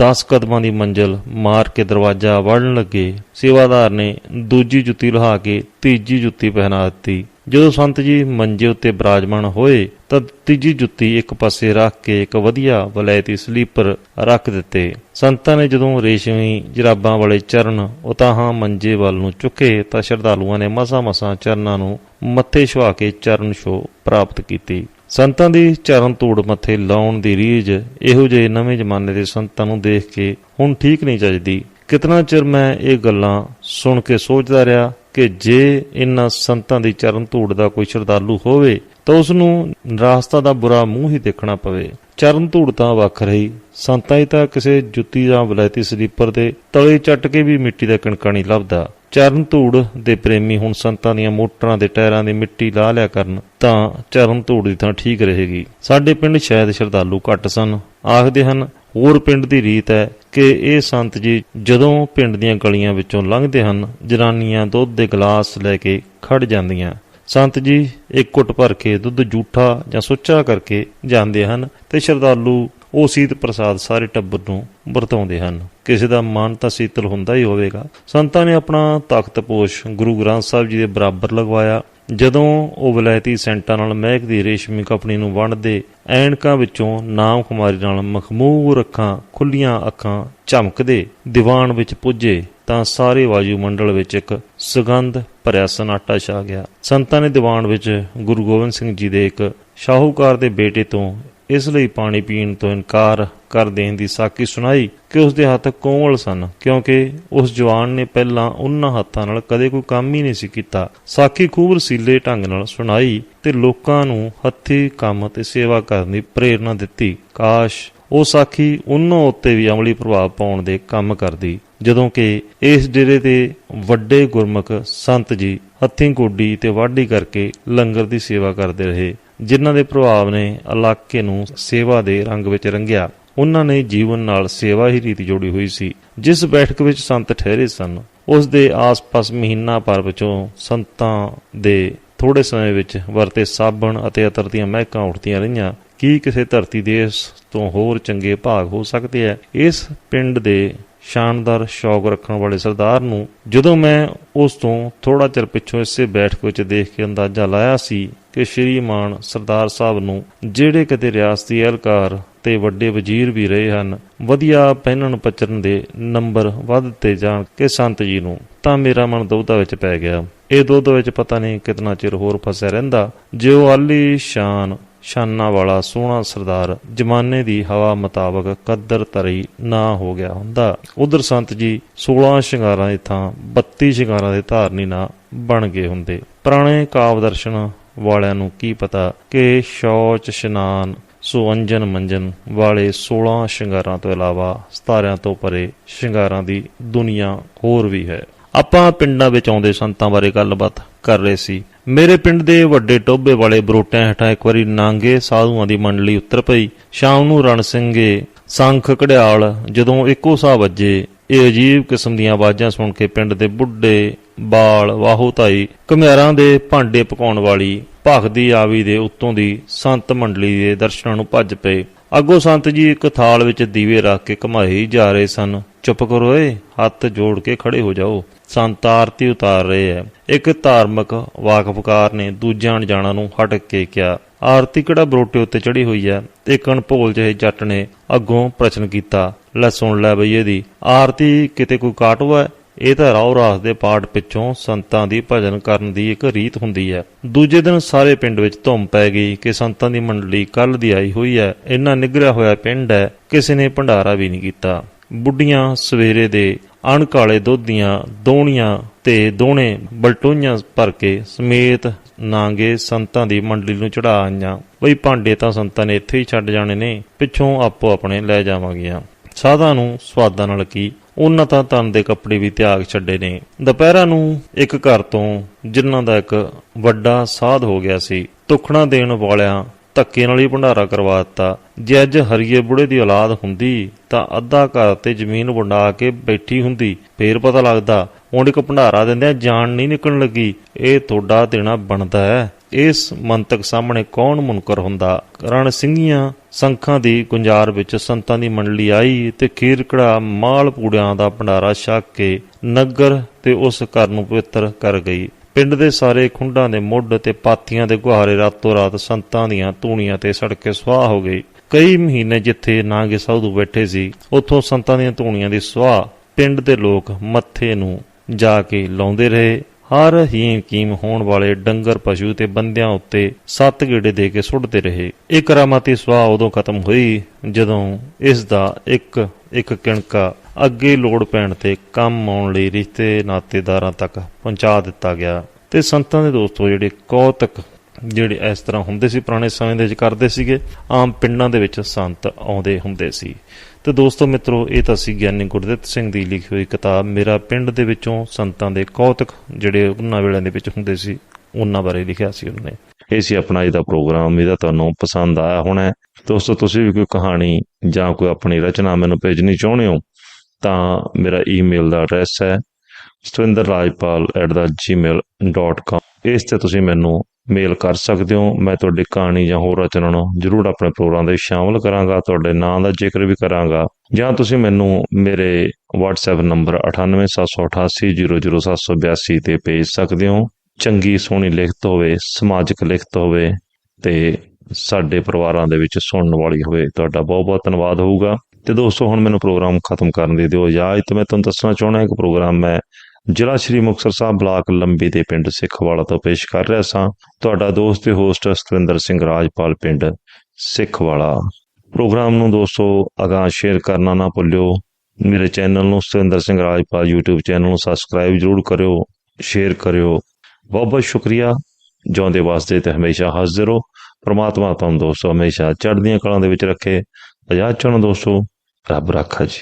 10 ਕਦਮਾਂ ਦੀ ਮੰਜ਼ਲ ਮਾਰ ਕੇ ਦਰਵਾਜ਼ਾ ਵੜਨ ਲੱਗੇ, ਸੇਵਾਦਾਰ ਨੇ ਦੂਜੀ ਜੁੱਤੀ ਲਹਾ ਕੇ ਤੀਜੀ ਜੁੱਤੀ ਪਹਿਨਾ ਦਿੱਤੀ। ਜਦੋਂ ਸੰਤ ਜੀ ਮੰਜੇ ਉੱਤੇ ਬਰਾਜਮਾਨ ਹੋਏ, ਤਾਂ ਤੀਜੀ ਜੁੱਤੀ ਇੱਕ ਪਾਸੇ ਰੱਖ ਕੇ ਇੱਕ ਵਧੀਆ ਵਲੈਤੀ ਸਲੀਪਰ ਰੱਖ ਦਿੱਤੇ। ਸੰਤਾਂ ਨੇ ਜਦੋਂ ਰੇਸ਼ਮੀ ਜਰਾਬਾਂ ਵਾਲੇ ਚਰਨ ਉਤਾਹਾਂ ਮੰਜੇ ਵੱਲ ਨੂੰ ਚੁੱਕੇ, ਤਾਂ ਸ਼ਰਧਾਲੂਆਂ ਨੇ ਮਸਾ-ਮਸਾ ਚਰਨਾਂ ਨੂੰ ਮੱਥੇ ਛੁਆ ਕੇ ਚਰਨ ਛੋ ਪ੍ਰਾਪਤ ਕੀਤੀ। ਸੰਤਾਂ ਦੀ ਚਰਨ ਧੂੜ ਮੱਥੇ ਲਾਉਣ ਦੀ ਰੀਝ ਇਹੋ ਜਿਹੇ ਨਵੇਂ ਜ਼ਮਾਨੇ ਦੇ ਸੰਤਾਂ ਨੂੰ ਦੇਖ ਕੇ ਹੁਣ ਠੀਕ ਨਹੀਂ ਚੱਜਦੀ ਕਿਤਨਾ ਚਿਰ ਮੈਂ ਇਹ ਗੱਲਾਂ ਸੁਣ ਕੇ ਸੋਚਦਾ ਰਿਹਾ ਕਿ ਜੇ ਇਨ੍ਹਾਂ ਸੰਤਾਂ ਦੀ ਚਰਨ ਧੂੜ ਦਾ ਕੋਈ ਸ਼ਰਧਾਲੂ ਹੋਵੇ, ਤਾਂ ਉਸ ਨੂੰ ਰਾਸਤਾ ਦਾ ਬੁਰਾ ਮੂੰਹ ਹੀ ਦੇਖਣਾ ਪਵੇ। ਚਰਨ ਧੂੜ ਤਾਂ ਵੱਖ ਰਹੀ। ਸੰਤਾਂ ਹੀ ਤਾਂ ਕਿਸੇ ਜੁੱਤੀ ਜਾਂ ਵਲੈਤੀ ਸਲੀਪਰ ਦੇ ਤਲੇ ਚੱਟ ਕੇ ਵੀ ਮਿੱਟੀ ਦਾ ਕਣਕਾ ਨਹੀਂ ਲੱਭਦਾ। ਚਰਨ ਧੂੜ ਦੇ ਪ੍ਰੇਮੀ ਹੁਣ ਸੰਤਾਂ ਦੀਆਂ ਮੋਟਰਾਂ ਦੇ ਟਾਇਰਾਂ ਦੀ ਮਿੱਟੀ ਲਾ ਲਿਆ ਕਰਨ, ਤਾਂ ਚਰਨ ਧੂੜ ਦੀ ਥਾਂ ਠੀਕ ਰਹੇਗੀ। ਸਾਡੇ ਪਿੰਡ ਸ਼ਾਇਦ ਸ਼ਰਧਾਲੂ ਘੱਟ ਸਨ। ਆਖਦੇ ਹਨ ਹੋਰ ਪਿੰਡ ਦੀ ਰੀਤ ਹੈ ਕਿ ਇਹ ਸੰਤ ਜੀ ਜਦੋਂ ਪਿੰਡ ਦੀਆਂ ਗਲੀਆਂ ਵਿੱਚੋਂ ਲੰਘਦੇ ਹਨ, ਜਨਾਨੀਆਂ ਦੁੱਧ ਦੇ ਗਲਾਸ ਲੈ ਕੇ ਖੜ ਜਾਂਦੀਆਂ। ਸੰਤ ਜੀ ਇੱਕ ਕੁੱਟ ਭਰ ਕੇ ਦੁੱਧ ਜੂਠਾ ਜਾਂ ਸੁੱਚਾ ਕਰਕੇ ਜਾਂਦੇ ਹਨ ਤੇ ਸ਼ਰਧਾਲੂ ਉਹ ਸੀਤ ਪ੍ਰਸਾਦ ਸਾਰੇ ਟੱਬਰ ਨੂੰ ਵਰਤਾਉਂਦੇ ਹਨ। ਕਿਸੇ ਦਾ ਮਨ ਤਾਂ ਸੀਤਲ ਹੁੰਦਾ ਹੀ ਹੋਵੇਗਾ। ਸੰਤਾਂ ਨੇ ਆਪਣਾ ਤਖਤ ਪੋਸ਼ ਗੁਰੂ ਗ੍ਰੰਥ ਸਾਹਿਬ ਜੀ ਦੇ ਬਰਾਬਰ ਲਗਵਾਇਆ। ਜਦੋਂ ਉਹ ਵਿਲਾਇਤੀ ਸੈਂਟਾਂ ਨਾਲ ਮਹਿਕਦੀ ਰੇਸ਼ਮੀ ਕਪੜੀ ਨੂੰ ਵੰਡਦੇ, ਐਨਕਾਂ ਵਿੱਚੋਂ ਨਾਮ ਕੁਮਾਰੀ ਨਾਲ ਮਖਮੂਰ ਅੱਖਾਂ, ਖੁੱਲੀਆਂ ਅੱਖਾਂ ਝਮਕਦੇ ਦੀਵਾਨ ਵਿੱਚ ਪੁੱਜੇ, ਤਾਂ ਸਾਰੇ ਵਾਯੂ ਮੰਡਲ ਵਿੱਚ ਇੱਕ ਸੁਗੰਧ ਭਰਿਆ ਸਨਾਟਾ ਛਾ ਗਿਆ। ਸੰਤਾਂ ਨੇ ਦੀਵਾਨ ਵਿੱਚ ਗੁਰੂ ਗੋਬਿੰਦ ਸਿੰਘ ਜੀ ਦੇ ਇੱਕ ਸ਼ਾਹੂਕਾਰ ਦੇ ਬੇਟੇ ਤੋਂ ਇਸ ਲਈ ਪਾਣੀ ਪੀਣ ਤੋਂ ਇਨਕਾਰ ਕਰ ਦੇਣ ਦੀ ਸਾਕੀ ਸੁਣਾਈ ਕਿ ਉਸ ਦੇ ਹੱਥ ਕੋਮਲ ਸਨ, ਕਿਉਂਕਿ ਉਸ ਜਵਾਨ ਨੇ ਪਹਿਲਾਂ ਉਹਨਾਂ ਹੱਥਾਂ ਨਾਲ ਕਦੇ ਕੋਈ ਕੰਮ ਹੀ ਨਹੀਂ ਸੀ ਕੀਤਾ। ਸਾਕੀ ਖੂਬ ਰਸੀਲੇ ਢੰਗ ਨਾਲ ਸੁਣਾਈ ਤੇ ਲੋਕਾਂ ਨੂੰ ਹੱਥੀ ਕੰਮ ਤੇ ਸੇਵਾ ਕਰਨ ਦੀ ਪ੍ਰੇਰਣਾ ਦਿੱਤੀ। ਕਾਸ਼ ਉਹ ਸਾਖੀ ਉਹਨਾਂ ਉੱਤੇ ਵੀ ਅਮਲੀ ਪ੍ਰਭਾਵ ਪਾਉਣ ਦੇ ਕੰਮ ਕਰਦੀ। ਜਦੋਂ ਕਿ ਇਸ ਡੇਰੇ ਦੇ ਵੱਡੇ ਗੁਰਮੁਖ ਸੰਤ ਜੀ ਹੱਥੀਂ ਗੋਡੀ ਤੇ ਵਾਢੀ ਕਰਕੇ ਲੰਗਰ ਦੀ ਸੇਵਾ ਕਰਦੇ ਰਹੇ, ਜਿਨ੍ਹਾਂ ਦੇ ਪ੍ਰਭਾਵ ਨੇ ਇਲਾਕੇ ਨੂੰ ਸੇਵਾ ਦੇ ਰੰਗ ਵਿੱਚ ਰੰਗਿਆ। ਉਹਨਾਂ ਨੇ ਜੀਵਨ ਨਾਲ ਸੇਵਾ ਹੀ ਰੀਤੀ ਜੋੜੀ ਹੋਈ ਸੀ। ਜਿਸ ਬੈਠਕ ਵਿੱਚ ਸੰਤ ਠਹਿਰੇ ਸਨ, ਉਸ ਦੇ ਆਸ-ਪਾਸ ਮਹੀਨਾ ਭਰ ਵਿੱਚੋਂ ਸੰਤਾਂ ਦੇ ਥੋੜੇ ਸਮੇਂ ਵਿੱਚ ਵਰਤੇ ਸਾਬਣ ਅਤੇ ਅਤਰ ਦੀਆਂ ਮਹਿਕਾਂ ਉੱਠਦੀਆਂ ਰਹੀਆਂ। ਕੀ ਕਿਸੇ ਧਰਤੀ ਦੇ ਇਸ ਤੋਂ ਹੋਰ ਚੰਗੇ ਭਾਗ ਹੋ ਸਕਦੇ ਆ? ਇਸ ਪਿੰਡ ਦੇ ਸ਼ਾਨਦਾਰ ਸ਼ੌਕ ਰੱਖਣ ਵਾਲੇ ਸਰਦਾਰ ਨੂੰ ਜਦੋਂ ਮੈਂ ਉਸ ਤੋਂ ਥੋੜਾ ਚਿਰ ਪਿੱਛੋਂ ਇਸੇ ਬੈਠਕ ਵਿੱਚ ਦੇਖ ਕੇ ਅੰਦਾਜ਼ਾ ਲਾਇਆ ਸੀ ਕਿ ਸ਼੍ਰੀਮਾਨ ਸਰਦਾਰ ਸਾਹਿਬ ਨੂੰ ਜਿਹੜੇ ਕਿਤੇ ਰਿਆਸਤੀ ਅਹਿਲਕਾਰ ਤੇ ਵੱਡੇ ਵਜ਼ੀਰ ਵੀ ਰਹੇ ਹਨ, ਵਧੀਆ ਪਹਿਨਣ ਪਚਰਨ ਦੇ ਨੰਬਰ ਵੱਧ ਤੇ ਜਾਣ ਕੇ ਸੰਤ ਜੀ ਨੂੰ, ਤਾਂ ਮੇਰਾ ਮਨ ਦੁੱਧਾ ਵਿੱਚ ਪੈ ਗਿਆ। ਇਹ ਦੁੱਧ ਵਿੱਚ ਪਤਾ ਨਹੀਂ ਕਿਤਨਾ ਚਿਰ ਹੋਰ ਫਸਿਆ ਰਹਿੰਦਾ, ਜੋ ਆਲੀ ਸ਼ਾਨ ਸ਼ਾਨਾ ਵਾਲਾ ਸੋਹਣਾ ਸਰਦਾਰ ਜਮਾਨੇ ਦੀ ਹਵਾ ਮੁਤਾਬਕ ਕਦਰ ਤਰੀ ਨਾ ਹੋ ਗਿਆ ਹੁੰਦਾ। ਉਧਰ ਸੰਤ ਜੀ 16 ਸ਼ਿੰਗਾਰਾਂ ਦੀ ਥਾਂ 32 ਸ਼ਿੰਗਾਰਾਂ ਦੇ ਧਾਰਨੀ ਨਾ ਬਣ ਗਏ ਹੁੰਦੇ। ਪੁਰਾਣੇ ਕਾਵ ਦਰਸ਼ਨ ਵਾਲਿਆਂ ਨੂੰ ਕੀ ਪਤਾ ਕਿ ਸ਼ੌਚ, ਇਸ਼ਨਾਨ ਸੋ ਅੰਜਨ ਮੰਜਨ ਵਾਲੇ 16 ਸ਼ਿੰਗਾਰਾਂ ਤੋਂ ਇਲਾਵਾ ਸਤਾਰਿਆਂ ਤੋਂ ਪਰੇ ਸ਼ਿੰਗਾਰਾਂ ਦੀ ਦੁਨੀਆ ਹੋਰ ਵੀ ਹੈ। ਆਪਾਂ ਪਿੰਡਾਂ ਵਿੱਚ ਆਉਂਦੇ ਸੰਤਾਂ ਬਾਰੇ ਗੱਲਬਾਤ ਕਰ ਰਹੇ ਸੀ। ਮੇਰੇ ਪਿੰਡ ਦੇ ਵੱਡੇ ਟੋਬੇ ਵਾਲੇ ਬਰੋਟਿਆਂ ਹੇਠਾਂ ਇੱਕ ਵਾਰੀ ਨਾਂਗੇ ਸਾਧੂਆਂ ਦੀ ਮੰਡਲੀ ਉਤਰ ਪਈ। ਸ਼ਾਮ ਨੂੰ ਰਣ ਸਿੰਘੇ, ਸੰਖ ਕੜਿਆਲ ਜਦੋਂ ਇੱਕੋ ਸਾਹ ਵੱਜੇ, ਇਹ ਅਜੀਬ ਕਿਸਮ ਦੀਆਂ ਆਵਾਜ਼ਾਂ ਸੁਣ ਕੇ ਪਿੰਡ ਦੇ ਬੁੱਢੇ, ਬਾਲ, ਵਾਹੂ ਧਾਈ ਘਮਿਆਰਾਂ ਦੇ ਭਾਂਡੇ ਪਕਾਉਣ ਵਾਲੀ, ਭਖਦੀ ਆਵੀ ਦੇ ਉੱਤੋਂ ਦੀ ਸੰਤ ਮੰਡਲੀ ਦੇ ਦਰਸ਼ਨਾਂ ਨੂੰ ਭੱਜ ਪਏ। ਅੱਗੋਂ ਸੰਤ ਜੀ, ਇੱਕ ਥਾਲ ਵਿੱਚ ਦੀਵੇ ਰੱਖ ਕੇ ਘਮਾਈ ਜਾ ਰਹੇ ਸਨ। ਚੁੱਪ ਕਰੋ ਏ, ਹੱਥ ਜੋੜ ਕੇ ਖੜੇ ਹੋ ਜਾਓ। ਸੰਤ ਆਰਤੀ ਉਤਾਰ ਰਹੇ ਐ। ਇੱਕ ਧਾਰਮਿਕ ਵਾਕਫਕਾਰ ਨੇ ਦੂਜਿਆਂ ਅਣਜਾਣਾ ਨੂੰ ਹਟ ਕੇ ਕਿਹਾ, ਆਰਤੀ ਕਿਹੜਾ ਬਰੋਟੇ ਉੱਤੇ ਚੜੀ ਹੋਈ ਐ? ਤੇ ਕਣਪੋਲ ਜਿਹੇ ਜੱਟ ਨੇ ਅੱਗੋਂ ਪ੍ਰਸ਼ਨ ਕੀਤਾ, ਲੈ ਸੁਣ ਲੈ ਬਈ ਇਹਦੀ ਆਰਤੀ ਕਿਤੇ ਕੋਈ ਕਾਟਵਾ ਹੈ ਇਹ ਤਾਂ ਰਾਉ ਰਾਸ ਦੇ ਪਾਠ ਪਿੱਛੋਂ ਸੰਤਾਂ ਦੀ ਭਜਨ ਕਰਨ ਦੀ ਇੱਕ ਰੀਤ ਹੁੰਦੀ ਹੈ। ਦੂਜੇ ਦਿਨ ਸਾਰੇ ਪਿੰਡ ਵਿੱਚ ਧੁੰਮ ਪੈ ਗਈ ਕਿ ਸੰਤਾਂ ਦੀ ਮੰਡਲੀ ਕੱਲ ਦੀ ਆਈ ਹੋਈ ਹੈ। ਇੰਨਾ ਨਿਗਰਿਆ ਹੋਇਆ ਪਿੰਡ ਹੈ, ਕਿਸੇ ਨੇ ਭੰਡਾਰਾ ਵੀ ਨਹੀਂ ਕੀਤਾ। ਬੁੱਢੀਆਂ ਸਵੇਰੇ ਦੇ ਅਣਕਾਲੇ ਦੁੱਧ ਦੀਆਂ ਦੋਣੀਆਂ ਤੇ ਦੋਣੇ ਬਲਟੋਈਆਂ ਭਰ ਕੇ ਸਮੇਤ ਨਾਂਗੇ ਸੰਤਾਂ ਦੀ ਮੰਡਲੀ ਨੂੰ ਚੜਾ ਆਈਆਂ। ਬਈ ਭਾਂਡੇ ਤਾਂ ਸੰਤਾਂ ਨੇ ਇੱਥੇ ਹੀ ਛੱਡ ਜਾਣੇ ਨੇ, ਪਿੱਛੋਂ ਆਪੋ ਆਪਣੇ ਲੈ ਜਾਵਾਂਗੀਆਂ। ਸਾਧਾਂ ਨੂੰ ਸਵਾਦਾਂ ਨਾਲ ਕੀ ਉਹਨਾਂ ਤਾਂ ਤਨ ਦੇ ਕੱਪੜੇ ਵੀ ਤਿਆਗ ਛੱਡੇ ਨੇ। ਦੁਪਹਿਰਾਂ ਨੂੰ ਇੱਕ ਘਰ ਤੋਂ ਜਿਨ੍ਹਾਂ ਦਾ ਇੱਕ ਵੱਡਾ ਸਾਧ ਹੋ ਗਿਆ ਸੀ, ਤੁਖਣਾ ਦੇਣ ਵਾਲਿਆਂ ਧੱਕੇ ਨਾਲ ਹੀ ਭੰਡਾਰਾ ਕਰਵਾ ਦਿੱਤਾ। ਜੇ ਅੱਜ ਹਰੀਏ ਬੁੜੇ ਦੀ ਔਲਾਦ ਹੁੰਦੀ, ਤਾਂ ਅੱਧਾ ਘਰ ਤੇ ਜ਼ਮੀਨ ਵੰਡਾ ਕੇ ਬੈਠੀ ਹੁੰਦੀ। ਫੇਰ ਪਤਾ ਲੱਗਦਾ, ਹੁਣ ਇੱਕ ਭੰਡਾਰਾ ਦਿੰਦਿਆਂ ਜਾਨ ਨਹੀਂ ਨਿਕਲਣ ਲੱਗੀ। ਇਹ ਤੁਹਾਡਾ ਦੇਣਾ ਬਣਦਾ ਹੈ। ਇਸ ਮੰਤਕ ਸਾਹਮਣੇ ਕੌਣ ਮੁਨਕਰ ਹੁੰਦਾ? ਰਣ ਸਿੰਘੀਆਂ ਸੰਖਾਂ ਦੀ ਗੁੰਜਾਰ ਵਿੱਚ ਸੰਤਾਂ ਦੀ ਮੰਡਲੀ ਆਈ ਤੇ ਖੀਰ ਕੜਾ ਮਾਲ ਪੂੜਿਆਂ ਦਾ ਭੰਡਾਰਾ ਛਕ ਕੇ ਨਗਰ ਤੇ ਉਸ ਘਰ ਨੂੰ ਪਵਿੱਤਰ ਕਰ ਗਈ। ਪਿੰਡ ਦੇ ਸਾਰੇ ਖੁੰਡਾਂ ਦੇ ਮੁੱਢ ਤੇ ਪਾਥੀਆਂ ਦੇ ਗੁਹਾਰੇ ਰਾਤੋਂ ਰਾਤ ਸੰਤਾਂ ਦੀਆਂ ਧੂਣੀਆਂ ਤੇ ਸੜਕੇ ਸੁਆਹ ਹੋ ਗਈ। ਕਈ ਮਹੀਨੇ ਜਿੱਥੇ ਨਾਗੇ ਸਾਧੂ ਬੈਠੇ ਸੀ, ਉੱਥੋਂ ਸੰਤਾਂ ਦੀਆਂ ਧੂਣੀਆਂ ਦੀ ਸੁਆਹ ਪਿੰਡ ਦੇ ਲੋਕ ਮੱਥੇ ਨੂੰ ਜਾ ਕੇ ਲਾਉਂਦੇ ਰਹੇ। ਹਰ ਹੀ ਕੀਮ ਹੋਣ ਵਾਲੇ ਡੰਗਰ ਪਸ਼ੂ ਤੇ ਬੰਦਿਆਂ ਉੱਤੇ ਸੱਤ ਗੇੜੇ ਦੇ ਕੇ ਸੁੱਟਦੇ ਰਹੇ। ਇਹ ਕਰਾਮਾਤੀ ਸੁਆਹ ਉਦੋਂ ਖਤਮ ਹੋਈ ਜਦੋਂ ਇਸ ਦਾ ਇੱਕ ਇੱਕ ਕਿਣਕਾ ਅੱਗੇ ਲੋੜ ਪੈਣ ਤੇ ਕੰਮ ਆਉਣ ਲਈ ਰਿਸ਼ਤੇ ਨਾਤੇਦਾਰਾਂ ਤੱਕ ਪਹੁੰਚਾ ਦਿੱਤਾ ਗਿਆ। ਤੇ ਸੰਤਾਂ ਦੇ ਦੋਸਤੋ ਜਿਹੜੇ ਕੌਤਕ, ਜਿਹੜੇ ਇਸ ਤਰ੍ਹਾਂ ਹੁੰਦੇ ਸੀ, ਪੁਰਾਣੇ ਸਮੇਂ ਦੇ ਵਿੱਚ ਕਰਦੇ ਸੀਗੇ, ਆਮ ਪਿੰਡਾਂ ਦੇ ਵਿੱਚ ਸੰਤ ਆਉਂਦੇ ਹੁੰਦੇ ਸੀ। ਤੇ ਦੋਸਤੋ ਮਿੱਤਰੋ, ਇਹ ਤਾਂ ਸੀ ਗਿਆਨੀ ਗੁਰਦਿੱਤ ਸਿੰਘ ਦੀ ਲਿਖੀ ਹੋਈ ਕਿਤਾਬ, ਮੇਰਾ ਪਿੰਡ ਦੇ ਵਿੱਚੋਂ ਸੰਤਾਂ ਦੇ ਕੌਤਕ ਜਿਹੜੇ ਉਹਨਾਂ ਵੇਲਿਆਂ ਦੇ ਵਿੱਚ ਹੁੰਦੇ ਸੀ, ਉਹਨਾਂ ਬਾਰੇ ਲਿਖਿਆ ਸੀ ਉਹਨੇ। ਇਹ ਸੀ ਆਪਣਾ ਇਹਦਾ ਪ੍ਰੋਗਰਾਮ, ਇਹਦਾ ਤੁਹਾਨੂੰ ਪਸੰਦ ਆਇਆ ਹੋਣਾ ਦੋਸਤੋ, ਤੁਸੀਂ ਵੀ ਕੋਈ ਕਹਾਣੀ ਜਾਂ ਕੋਈ ਆਪਣੀ ਰਚਨਾ ਮੈਨੂੰ ਭੇਜਣੀ ਚਾਹੁੰਦੇ ਹੋ, ਤਾਂ ਮੇਰਾ ਈਮੇਲ ਦਾ ਐਡਰੈਸ ਹੈ stundarrajpal@gmail.com ਇਸ ਤੇ ਤੁਸੀਂ ਮੈਨੂੰ ਮੇਲ ਕਰ ਸਕਦੇ ਹੋ। ਮੈਂ ਤੁਹਾਡੀ ਕਹਾਣੀ ਜਾਂ ਹੋਰ ਰਚਨਾ ਨੂੰ ਜਰੂਰ ਆਪਣੇ ਪ੍ਰੋਗਰਾਮ ਦੇ ਸ਼ਾਮਲ ਕਰਾਂਗਾ। ਤੁਹਾਡੇ ਨਾਮ ਦਾ ਜ਼ਿਕਰ ਵੀ ਕਰਾਂਗਾ। ਜਾਂ ਤੁਸੀਂ ਮੈਨੂੰ ਮੇਰੇ WhatsApp ਨੰਬਰ 9878800782 ਤੇ ਭੇਜ ਸਕਦੇ ਹੋ। ਚੰਗੀ, ਸੋਹਣੀ ਲਿਖਤ ਹੋਵੇ, ਸਮਾਜਿਕ ਲਿਖਤ ਹੋਵੇ ਤੇ ਸਾਡੇ ਪਰਿਵਾਰਾਂ ਦੇ ਵਿੱਚ ਸੁਣਨ ਵਾਲੀ ਹੋਵੇ, ਤੁਹਾਡਾ ਬਹੁਤ ਬਹੁਤ ਧੰਨਵਾਦ ਹੋਊਗਾ। ਤੇ ਦੋਸਤੋ, ਹੁਣ ਮੈਨੂੰ ਪ੍ਰੋਗਰਾਮ ਖਤਮ ਕਰਨ ਦੀ ਦਿਓ ਇਜਾਜ਼ਤ। ਮੈਂ ਤੁਹਾਨੂੰ ਦੱਸਣਾ ਚਾਹੁੰਦਾ ਹਾਂ ਕਿ ਪ੍ਰੋਗਰਾਮ ਮੈਂ ਜ਼ਿਲ੍ਹਾ ਸ਼੍ਰੀ ਮੁਕਤਸਰ ਸਾਹਿਬ ਬਲਾਕ ਲੰਬੀ ਦੇ ਪਿੰਡ ਸਿੱਖਵਾਲਾ ਤੋਂ ਪੇਸ਼ ਕਰ ਰਿਹਾ ਸਾਂ। ਤੁਹਾਡਾ ਦੋਸਤ ਤੇ ਹੋਸਟ ਸਤਵਿੰਦਰ ਸਿੰਘ ਰਾਜਪਾਲ ਪਿੰਡ ਸਿੱਖ ਵਾਲਾ। ਪ੍ਰੋਗਰਾਮ ਨੂੰ ਦੋਸਤੋ ਅਗਾਂਹ ਸ਼ੇਅਰ ਕਰਨਾ ਨਾ ਭੁੱਲਿਓ। ਮੇਰੇ ਚੈਨਲ ਨੂੰ ਸਤਵਿੰਦਰ ਸਿੰਘ ਰਾਜਪਾਲ YouTube ਚੈਨਲ ਨੂੰ ਸਬਸਕ੍ਰਾਈਬ ਜਰੂਰ ਕਰਿਓ ਸ਼ੇਅਰ ਕਰਿਓ। ਬਹੁਤ ਬਹੁਤ ਸ਼ੁਕਰੀਆ। ਜਿਉਂਦੇ ਵਾਸਤੇ ਤੇ ਹਮੇਸ਼ਾ ਹਾਜ਼ਰ ਰਹੋ। ਪ੍ਰਮਾਤਮਾ ਤੁਹਾਨੂੰ ਦੋਸਤੋ ਹਮੇਸ਼ਾ ਚੜ੍ਹਦੀਆਂ ਕਲਾਂ ਦੇ ਵਿੱਚ ਰੱਖੇ। ਆਜ਼ਾਦ ਚੁਣੋ ਦੋਸਤੋ, ਰੱਬ ਰੱਖਾ ਜੀ।